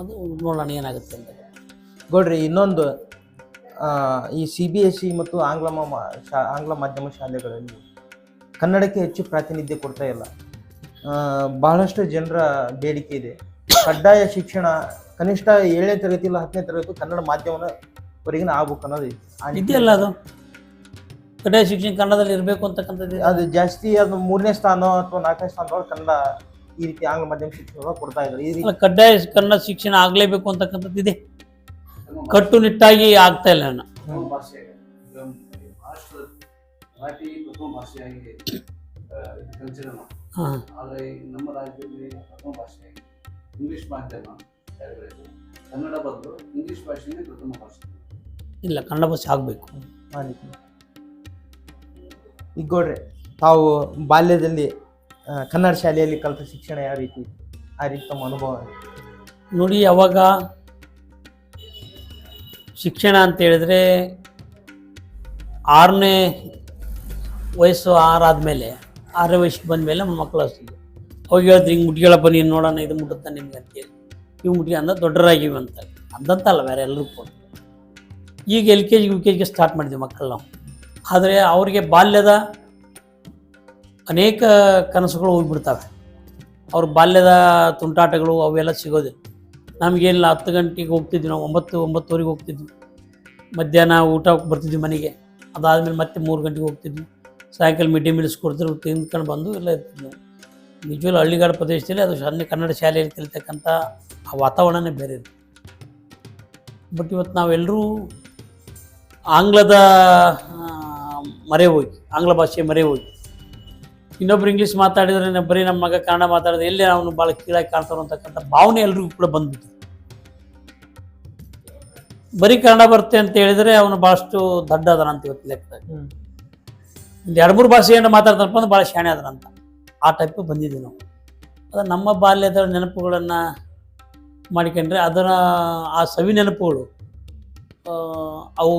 ಅದು ನೋಡೋಣ ಏನಾಗುತ್ತೆ ಅಂತ. ಗೌಡ್ರಿ ಇನ್ನೊಂದು ಈ ಸಿ ಬಿ ಎಸ್ ಸಿ ಮತ್ತು ಆಂಗ್ಲ ಮಾ- ಶಾ ಆಂಗ್ಲ ಮಾಧ್ಯಮ ಶಾಲೆಗಳಲ್ಲಿ ಕನ್ನಡಕ್ಕೆ ಹೆಚ್ಚು ಪ್ರಾತಿನಿಧ್ಯ ಕೊಡ್ತಾ ಇಲ್ಲ. ಬಹಳಷ್ಟು ಜನರ ಬೇಡಿಕೆ ಇದೆ. ಕಡ್ಡಾಯ ಶಿಕ್ಷಣ ಕನಿಷ್ಠ ಏಳನೇ ತರಗತಿ ಇಲ್ಲ ಹತ್ತನೇ ತರಗತಿ ಕನ್ನಡ ಮಾಧ್ಯಮನ ವರೆಗಿನ ಆಗ್ಬೇಕು ಅನ್ನೋದು ಇದೆಯಲ್ಲ ಅದು? ಕಡ್ಡಾಯ ಶಿಕ್ಷಣ ಕನ್ನಡದಲ್ಲಿ ಇರಬೇಕು ಅಂತಕ್ಕಂಥದ್ದು ಅದು ಜಾಸ್ತಿ ಅದು ಮೂರನೇ ಸ್ಥಾನ ಅಥವಾ ನಾಲ್ಕನೇ ಸ್ಥಾನದೊಳಗೆ ಕನ್ನಡ ಈ ರೀತಿ ಆಂಗ್ಲ ಮಾಧ್ಯಮ ಶಿಕ್ಷಣ ಕೊಡ್ತಾ ಇದ್ದಾರೆ. ಈ ರೀತಿ ಕಡ್ಡಾಯ ಕನ್ನಡ ಶಿಕ್ಷಣ ಆಗಲೇಬೇಕು ಅಂತಕ್ಕಂಥದ್ದು ಇದೆ. ಕಟ್ಟುನಿಟ್ಟಾಗಿ ಆಗ್ತಾ ಇಲ್ಲ ನಾನು ಆದರೆ ನಮ್ಮ ರಾಜ್ಯದಲ್ಲಿ ಪ್ರಥಮ ಭಾಷೆಯಾಗಿ ಇಂಗ್ಲಿಷ್ ಮಾಧ್ಯಮ ಕನ್ನಡ ಬದಲು ಇಂಗ್ಲಿಷ್ ಭಾಷೆಯೇ ಪ್ರಥಮ ಭಾಷೆ. ಇಲ್ಲ ಕನ್ನಡ ಭಾಷೆ ಆಗಬೇಕು. ಆ ರೀತಿ ಈಗ ಗೌಡ್ರೆ ತಾವು ಬಾಲ್ಯದಲ್ಲಿ ಕನ್ನಡ ಶಾಲೆಯಲ್ಲಿ ಕಲಿತ ಶಿಕ್ಷಣ ಯಾವ ರೀತಿ ಆ ರೀತಿ ತಮ್ಮ ಅನುಭವ? ನೋಡಿ ಅವಾಗ ಶಿಕ್ಷಣ ಅಂತ ಹೇಳಿದ್ರೆ ಆರನೇ ವಯಸ್ಸು ಆರಾದ್ಮೇಲೆ, ಆರನೇ ವಯಸ್ಸಿಗೆ ಬಂದಮೇಲೆ ನಮ್ಮ ಮಕ್ಕಳು ಅಷ್ಟು. ಅವಾಗ ಹೇಳಿದ್ರೆ, ಹಿಂಗೆ ಮುಟ್ಗೆಳಪ್ಪ ನೀನು ನೋಡೋಣ ಇದು ಮುಟ್ಟುತ್ತಾ ನಿಮ್ಗೆ? ಅಂತೇಳಿ ಇವು ಮುಟ್ಗೆ ಅಂದ, ದೊಡ್ಡರಾಗಿವೆ ಅಂತ ಅಲ್ಲ ಬೇರೆ ಎಲ್ಲರೂ ಕೂಡ. ಈಗ L K G, U K ಜಿಗೆ ಸ್ಟಾರ್ಟ್ ಮಾಡಿದ್ವಿ ಮಕ್ಕಳು ನಾವು. ಆದರೆ ಅವರಿಗೆ ಬಾಲ್ಯದ ಅನೇಕ ಕನಸುಗಳು ಹೋಗ್ಬಿಡ್ತವೆ. ಅವ್ರ ಬಾಲ್ಯದ ತುಂಟಾಟಗಳು ಅವೆಲ್ಲ ಸಿಗೋದಿಲ್ಲ. ನಮಗೇನಿಲ್ಲ ಹತ್ತು ಗಂಟೆಗೆ ಹೋಗ್ತಿದ್ವಿ ನಾವು, ಒಂಬತ್ತು, ಒಂಬತ್ತುವರೆಗೆ ಹೋಗ್ತಿದ್ವಿ. ಮಧ್ಯಾಹ್ನ ಊಟ ಬರ್ತಿದ್ವಿ ಮನೆಗೆ. ಅದಾದಮೇಲೆ ಮತ್ತೆ ಮೂರು ಗಂಟೆಗೆ ಹೋಗ್ತಿದ್ವಿ. ಸಾಯಂಕಾಲ ಮಿಡ್ ಡೇ ಮೀಲ್ಸ್ ಕೊಡ್ತಿದ್ರು, ತಿಂದ್ಕೊಂಡು ಬಂದು ಎಲ್ಲ ಇರ್ತಿದ್ವಿ ನಾವು. ನಿಜವಲ್ಲ ಹಳ್ಳಿಗಾಡು ಪ್ರದೇಶದಲ್ಲಿ ಅದು ಸಣ್ಣ ಕನ್ನಡ ಶಾಲೆಯಲ್ಲಿ ಕಲಿತಕ್ಕಂಥ ಆ ವಾತಾವರಣನೇ ಬೇರೆ ಇದೆ ಬಟ್ ಇವತ್ತು ನಾವೆಲ್ಲರೂ ಆಂಗ್ಲದ ಮರೆ ಹೋಗಿ, ಆಂಗ್ಲ ಭಾಷೆ ಮರೆ ಹೋಗಿ. ಇನ್ನೊಬ್ರು ಇಂಗ್ಲೀಷ್ ಮಾತಾಡಿದ್ರೆ ಬರೀ ನಮ್ಮ ಮಗ ಕನ್ನಡ ಮಾತಾಡಿದ್ರೆ ಎಲ್ಲೇ ಅವನು ಭಾಳ ಕೀಳಾಗಿ ಕಾಣ್ತಾರೋ ಅಂತಕ್ಕಂಥ ಭಾವನೆ ಎಲ್ರಿಗೂ ಕೂಡ ಬಂದ್ಬಿಟ್ಟು ಬರೀ ಕನ್ನಡ ಬರುತ್ತೆ ಅಂತ ಹೇಳಿದ್ರೆ ಅವನು ಭಾಳಷ್ಟು ದಡ್ಡ ಅದನ ಅಂತ ಇವತ್ತು ಲೆಕ್ಕದಾಗ. ಒಂದು ಎರಡು ಮೂರು ಭಾಷೆ ಏನು ಮಾತಾಡ್ತಾರಪ್ಪ ಅಂದ್ರೆ ಭಾಳ ಶಾಣೆ ಅದನಂತ ಆ ಟೈಪ್ ಬಂದಿದ್ದೀವಿ ನಾವು. ಅದು ನಮ್ಮ ಬಾಲ್ಯದ ನೆನಪುಗಳನ್ನು ಮಾಡಿಕೊಂಡ್ರೆ ಅದರ ಆ ಸವಿ ನೆನಪುಗಳು ಅವು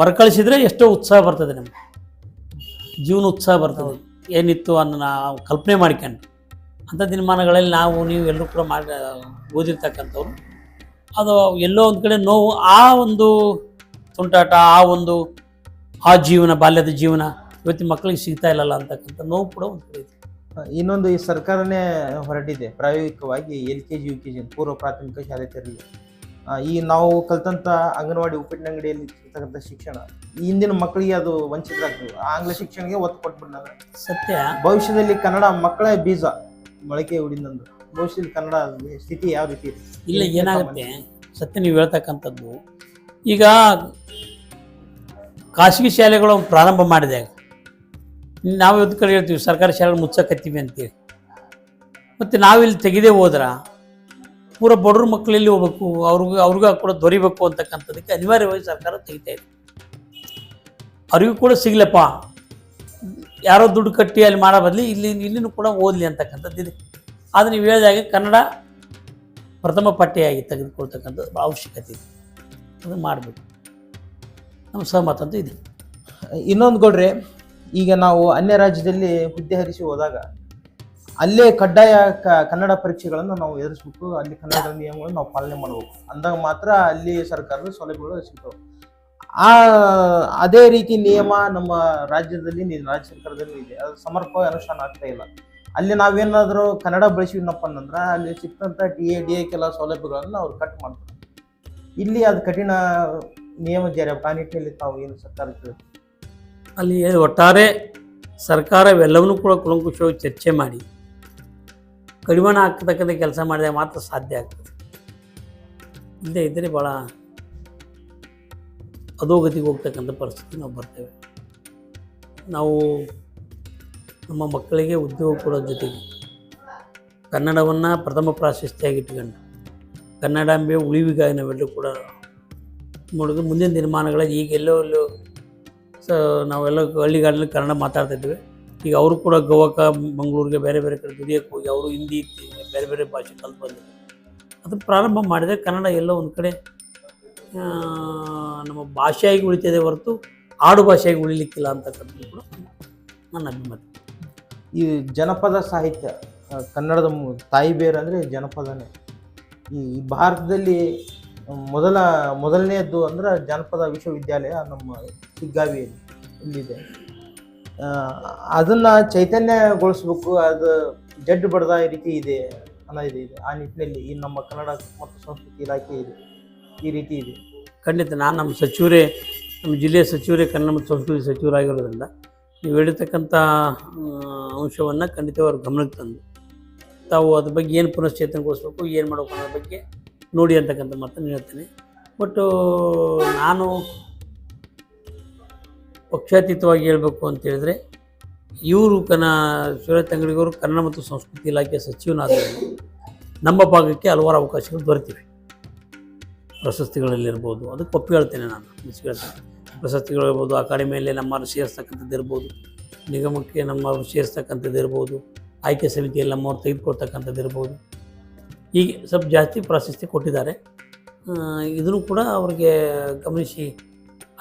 ಮರುಕಳಿಸಿದ್ರೆ ಎಷ್ಟೋ ಉತ್ಸಾಹ ಬರ್ತದೆ ನಮಗೆ. ಜೀವನ ಉತ್ಸಾಹ ಬರ್ತದೆ. ಏನಿತ್ತು ಅನ್ನೋ ನಾವು ಕಲ್ಪನೆ ಮಾಡ್ಕೊಂಡು ಅಂಥ ದಿನಮಾನಗಳಲ್ಲಿ ನಾವು, ನೀವು ಎಲ್ಲರೂ ಕೂಡ ಮಾಡಿ, ಓದಿರ್ತಕ್ಕಂಥವ್ರು. ಅದು ಎಲ್ಲೋ ಒಂದು ಕಡೆ ನೋವು, ಆ ಒಂದು ತುಂಟಾಟ, ಆ ಒಂದು, ಆ ಜೀವನ, ಬಾಲ್ಯದ ಜೀವನ ಇವತ್ತಿನ ಮಕ್ಕಳಿಗೆ ಸಿಗ್ತಾ ಇಲ್ಲಲ್ಲ ಅಂತಕ್ಕಂಥ ನೋವು ಕೂಡ ಒಂದು ಕಡೆ ಇನ್ನೊಂದು ಈ ಸರ್ಕಾರನೇ ಹೊರಟಿದೆ, ಪ್ರಾಯೋಗಿಕವಾಗಿ L K G, U K G, ಪೂರ್ವ ಪ್ರಾಥಮಿಕ ಶಾಲೆ ತೆರಲಿ ಈ ನಾವು ಕಲ್ತಂಥ ಅಂಗನವಾಡಿ ಉಪ್ಪಿಟ್ಟಿನ ಅಂಗಡಿಯಲ್ಲಿ ಸಿಗ್ತಕ್ಕಂಥ ಶಿಕ್ಷಣ ಈ ಹಿಂದಿನ ಮಕ್ಕಳಿಗೆ ಅದು ವಂಚಿತರಾಗ್ತದೆ ಆಂಗ್ಲ ಶಿಕ್ಷಣಕ್ಕೆ ಒತ್ತು ಕೊಟ್ಬಿಟ್ಟಾಗ ಸತ್ಯ. ಭವಿಷ್ಯದಲ್ಲಿ ಕನ್ನಡ ಮಕ್ಕಳ ಬೀಜ ಮೊಳಕೆ ಹುಡಿದಂದು ಭವಿಷ್ಯದಲ್ಲಿ ಕನ್ನಡ ಸ್ಥಿತಿ ಯಾವ ರೀತಿ ಇಲ್ಲ ಏನಾಗುತ್ತೆ? ಸತ್ಯ ನೀವು ಹೇಳ್ತಕ್ಕಂಥದ್ದು. ಈಗ ಖಾಸಗಿ ಶಾಲೆಗಳು ಪ್ರಾರಂಭ ಮಾಡಿದೆ. ನಾವು ಇವತ್ತು ಕಡೆ ಹೇಳ್ತೀವಿ ಸರ್ಕಾರಿ ಶಾಲೆಗಳು ಮುಚ್ಚಕತ್ತೀವಿ ಅಂತೇಳಿ ಮತ್ತು ನಾವಿಲ್ಲಿ ತೆಗೆದೇ ಹೋದ್ರ ಪೂರ ಬಡವ್ರ ಮಕ್ಕಳಲ್ಲಿ ಹೋಗ್ಬೇಕು, ಅವ್ರಿಗೂ ಅವ್ರಿಗೂ ಕೂಡ ದೊರಿಬೇಕು ಅಂತಕ್ಕಂಥದ್ದಕ್ಕೆ ಅನಿವಾರ್ಯವಾಗಿ ಸರ್ಕಾರ ತೆಗಿತಾ ಇದೆ. ಅವ್ರಿಗೂ ಕೂಡ ಸಿಗ್ಲಪ್ಪ. ಯಾರೋ ದುಡ್ಡು ಕಟ್ಟಿ ಅಲ್ಲಿ ಮಾಡೋ ಬದಲಿ ಇಲ್ಲಿ ಇಲ್ಲಿನೂ ಕೂಡ ಓದಲಿ ಅಂತಕ್ಕಂಥದ್ದು ಇದೆ. ಆದರೆ ನೀವು ಹೇಳಿದಾಗೆ ಕನ್ನಡ ಪ್ರಥಮ ಪಠ್ಯೆಯಾಗಿ ತೆಗೆದುಕೊಳ್ತಕ್ಕಂಥದ್ದು ಅವಶ್ಯಕತೆ ಇದೆ. ಅದು ಮಾಡಬೇಕು. ನಮ್ಮ ಸಹಮತ ಅಂತೂ ಇದೆ. ಇನ್ನೊಂದು ಕೊಡ್ರಿ, ಈಗ ನಾವು ಅನ್ಯ ರಾಜ್ಯದಲ್ಲಿ ಹುದ್ದೆ ಹರಿಸಿ ಹೋದಾಗ ಅಲ್ಲೇ ಕಡ್ಡಾಯ ಕನ್ನಡ ಪರೀಕ್ಷೆಗಳನ್ನು ನಾವು ಎದುರಿಸ್ಬೇಕು ಅಲ್ಲಿ ಕನ್ನಡ ನಿಯಮಗಳನ್ನು ನಾವು ಪಾಲನೆ ಮಾಡಬೇಕು. ಅಂದಾಗ ಮಾತ್ರ ಅಲ್ಲಿ ಸರ್ಕಾರದ ಸೌಲಭ್ಯಗಳು ಸಿಗ್ತವೆ. ಆ, ಅದೇ ರೀತಿ ನಿಯಮ ನಮ್ಮ ರಾಜ್ಯದಲ್ಲಿ ರಾಜ್ಯ ಸರ್ಕಾರದಲ್ಲಿ ಇದೆ. ಅದು ಸಮರ್ಪಕ ಅನುಷ್ಠಾನ ಆಗ್ತಾ ಇಲ್ಲ. ಅಲ್ಲಿ ನಾವೇನಾದರೂ ಕನ್ನಡ ಬಳಸಿದ್ನಪ್ಪ ಅಂದ್ರೆ ಅಲ್ಲಿ ಸಿಕ್ಕಂಥ ಡಿ ಎ ಡಿ ಎ ಕೆಲ ಸೌಲಭ್ಯಗಳನ್ನು ಅವ್ರು ಕಟ್ ಮಾಡ್ತಾರೆ. ಇಲ್ಲಿ ಅದು ಕಠಿಣ ನಿಯಮ ಜಾರಿ. ಆ ನಿಟ್ಟಿನಲ್ಲಿ ತಾವು ಏನು ಸರ್ಕಾರಕ್ಕೆ ಅಲ್ಲಿ ಒಟ್ಟಾರೆ ಸರ್ಕಾರ ಇವೆಲ್ಲವನ್ನೂ ಕೂಡ ಕುಲಂಕುಷವಾಗಿ ಚರ್ಚೆ ಮಾಡಿ ಕಡಿವಾಣ ಹಾಕ್ತಕ್ಕಂಥ ಕೆಲಸ ಮಾಡಿದಾಗ ಮಾತ್ರ ಸಾಧ್ಯ ಆಗ್ತದೆ. ಇಲ್ಲದೆ ಇದ್ದರೆ ಭಾಳ ಅಧೋಗತಿಗೆ ಹೋಗ್ತಕ್ಕಂಥ ಪರಿಸ್ಥಿತಿ ನಾವು ಬರ್ತೇವೆ. ನಾವು ನಮ್ಮ ಮಕ್ಕಳಿಗೆ ಉದ್ಯೋಗ ಕೊಡೋ ಜೊತೆಗೆ ಕನ್ನಡವನ್ನು ಪ್ರಥಮ ಪ್ರಾಶಸ್ತ್ಯಾಗಿ ಇಟ್ಕೊಂಡು ಕನ್ನಡಾಂಬೆ ಉಳಿವಿಗಾಗಿ ನಾವೆಲ್ಲರೂ ಕೂಡ ನೋಡಿದ್ರೆ ಮುಂದಿನ ದಿನಮಾನಗಳಲ್ಲಿ ಈಗ ಎಲ್ಲೋ ಎಲ್ಲೋ ಸೊ ನಾವೆಲ್ಲ ಹಳ್ಳಿಗಾಡಲ್ಲಿ ಕನ್ನಡ ಮಾತಾಡ್ತಾ ಇದ್ವಿ ಈಗ ಅವರು ಕೂಡ ಗೋವಾಕ, ಮಂಗಳೂರಿಗೆ ಬೇರೆ ಬೇರೆ ಕಡೆ ದುಡಿಯೋಕ್ಕೆ ಹೋಗಿ ಅವರು ಹಿಂದಿ, ಬೇರೆ ಬೇರೆ ಭಾಷೆ ಕಲ್ತು ಬಂದರು. ಅದು ಪ್ರಾರಂಭ ಮಾಡಿದೆ ಕನ್ನಡ ಎಲ್ಲೋ ಒಂದು ಕಡೆ ನಮ್ಮ ಭಾಷೆಯಾಗಿ ಉಳಿತದೆ ಹೊರತು ಆಡು ಭಾಷೆಯಾಗಿ ಉಳಿಲಿಕ್ಕಿಲ್ಲ ಅಂತಕ್ಕಂಥದ್ದು ಕೂಡ ನನ್ನ ಅಭಿಮತ. ಈ ಜನಪದ ಸಾಹಿತ್ಯ ಕನ್ನಡದ ತಾಯಿ ಬೇರೆ ಅಂದರೆ ಜನಪದನೇ. ಈ ಭಾರತದಲ್ಲಿ ಮೊದಲ, ಮೊದಲನೆಯದ್ದು ಅಂದ್ರೆ ಜನಪದ ವಿಶ್ವವಿದ್ಯಾಲಯ ನಮ್ಮ ಸಿಗ್ಗಾವಿಯಲ್ಲಿ ಇಲ್ಲಿದೆ. ಅದನ್ನ ಚೈತನ್ಯಗೊಳಿಸ್ಬೇಕು, ಅದು ಜಡ್ಡು ಬಡದ ರೀತಿ ಇದೆ ಅನ್ನೋ ಇದು ಇದೆ. ಆ ನಿಟ್ಟಿನಲ್ಲಿ ಈ ನಮ್ಮ ಕನ್ನಡ ಮತ್ತು ಸಂಸ್ಕೃತಿ ಇಲಾಖೆ ಇದೆ. ಈ ರೀತಿ ಇದೆ. ಖಂಡಿತ ನಾನು ನಮ್ಮ ಸಚಿವರೇ, ನಮ್ಮ ಜಿಲ್ಲೆಯ ಸಚಿವರೇ, ಕನ್ನಡ ಮತ್ತು ಸಂಸ್ಕೃತಿ ಸಚಿವರಾಗಿರೋದ್ರಿಂದ ನೀವು ಹೇಳಿರ್ತಕ್ಕಂಥ ಅಂಶವನ್ನು ಖಂಡಿತ ಅವ್ರ ಗಮನಕ್ಕೆ ತಂದು, ತಾವು ಅದ್ರ ಬಗ್ಗೆ ಏನು ಪುನಶ್ಚೇತನಗೊಳಿಸ್ಬೇಕು, ಏನು ಮಾಡಬೇಕು ಅನ್ನೋದ್ರ ಬಗ್ಗೆ ನೋಡಿ ಅಂತಕ್ಕಂಥ ಮಾತನ್ನು ಹೇಳ್ತೀನಿ. ಬಟ್ಟು ನಾನು ಪಕ್ಷಾತೀತವಾಗಿ ಹೇಳಬೇಕು ಅಂತ ಹೇಳಿದ್ರೆ, ಇವರು ಕನ ಸುರೇಶ್ ಅಂಗಡಿಗವರು ಕನ್ನಡ ಮತ್ತು ಸಂಸ್ಕೃತಿ ಇಲಾಖೆಯ ಸಚಿವನಾದಲ್ಲಿ ನಮ್ಮ ಭಾಗಕ್ಕೆ ಹಲವಾರು ಅವಕಾಶಗಳು ದೊರೆತಿವೆ. ಪ್ರಶಸ್ತಿಗಳಲ್ಲಿರ್ಬೋದು, ಅದಕ್ಕೆ ಒಪ್ಪಿ ಹೇಳ್ತೇನೆ ನಾನು ಮಿಸ್ಕೊಳ್ತೇನೆ ಪ್ರಶಸ್ತಿಗಳಿರ್ಬೋದು ಅಕಾಡೆಮಿಯಲ್ಲಿ ನಮ್ಮನ್ನು ಸೇರಿಸ್ತಕ್ಕಂಥದ್ದು ಇರ್ಬೋದು, ನಿಗಮಕ್ಕೆ ನಮ್ಮವ್ರು ಸೇರಿಸ್ತಕ್ಕಂಥದ್ದು ಇರ್ಬೋದು, ಆಯ್ಕೆ ಸಮಿತಿಯಲ್ಲಿ ನಮ್ಮವ್ರು ತೆಗೆದುಕೊಳ್ತಕ್ಕಂಥದ್ದು ಇರ್ಬೋದು. ಹೀಗೆ ಸ್ವಲ್ಪ ಜಾಸ್ತಿ ಪ್ರಶಸ್ತಿ ಕೊಟ್ಟಿದ್ದಾರೆ. ಇದನ್ನು ಕೂಡ ಅವ್ರಿಗೆ ಗಮನಿಸಿ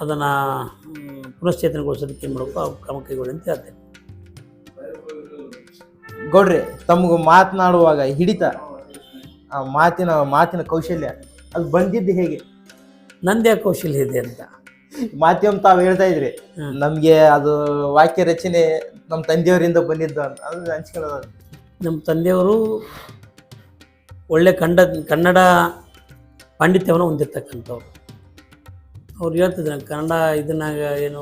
ಅದನ್ನು ಪುನಶ್ಚೇತನಗೊಳಿಸೋದಕ್ಕೆ ಏನು ಮಾಡಬೇಕು? ಕ್ರಮ ಕೈಗೊಳ್ಳಿ ಅಂತ ಹೇಳ್ತೇನೆ. ಗೌಡ್ರಿ ತಮಗೆ ಮಾತನಾಡುವಾಗ ಹಿಡಿತ ಆ ಮಾತಿನ ಮಾತಿನ ಕೌಶಲ್ಯ ಅದು ಬಂದಿದ್ದು ಹೇಗೆ? ನಂದೇ ಕೌಶಲ್ಯ ಇದೆ ಅಂತ. ಮಾಧ್ಯಮ ತಾವು ಹೇಳ್ತಾ ಇದ್ರಿ ನಮಗೆ ಅದು ವಾಕ್ಯ ರಚನೆ ನಮ್ಮ ತಂದೆಯವರಿಂದ ಬಂದಿದ್ದು ಅಂತ. ಅದು ಹಂಚ್ಕೊಳ್ಳೋದು ನಮ್ಮ ತಂದೆಯವರು ಒಳ್ಳೆ ಕಂಡ ಕನ್ನಡ ಪಾಂಡಿತ್ಯವನ್ನು ಹೊಂದಿರ್ತಕ್ಕಂಥವ್ರು. ಅವ್ರು ಹೇಳ್ತಿದ್ರು ಕನ್ನಡ ಇದನ್ನಾಗ ಏನು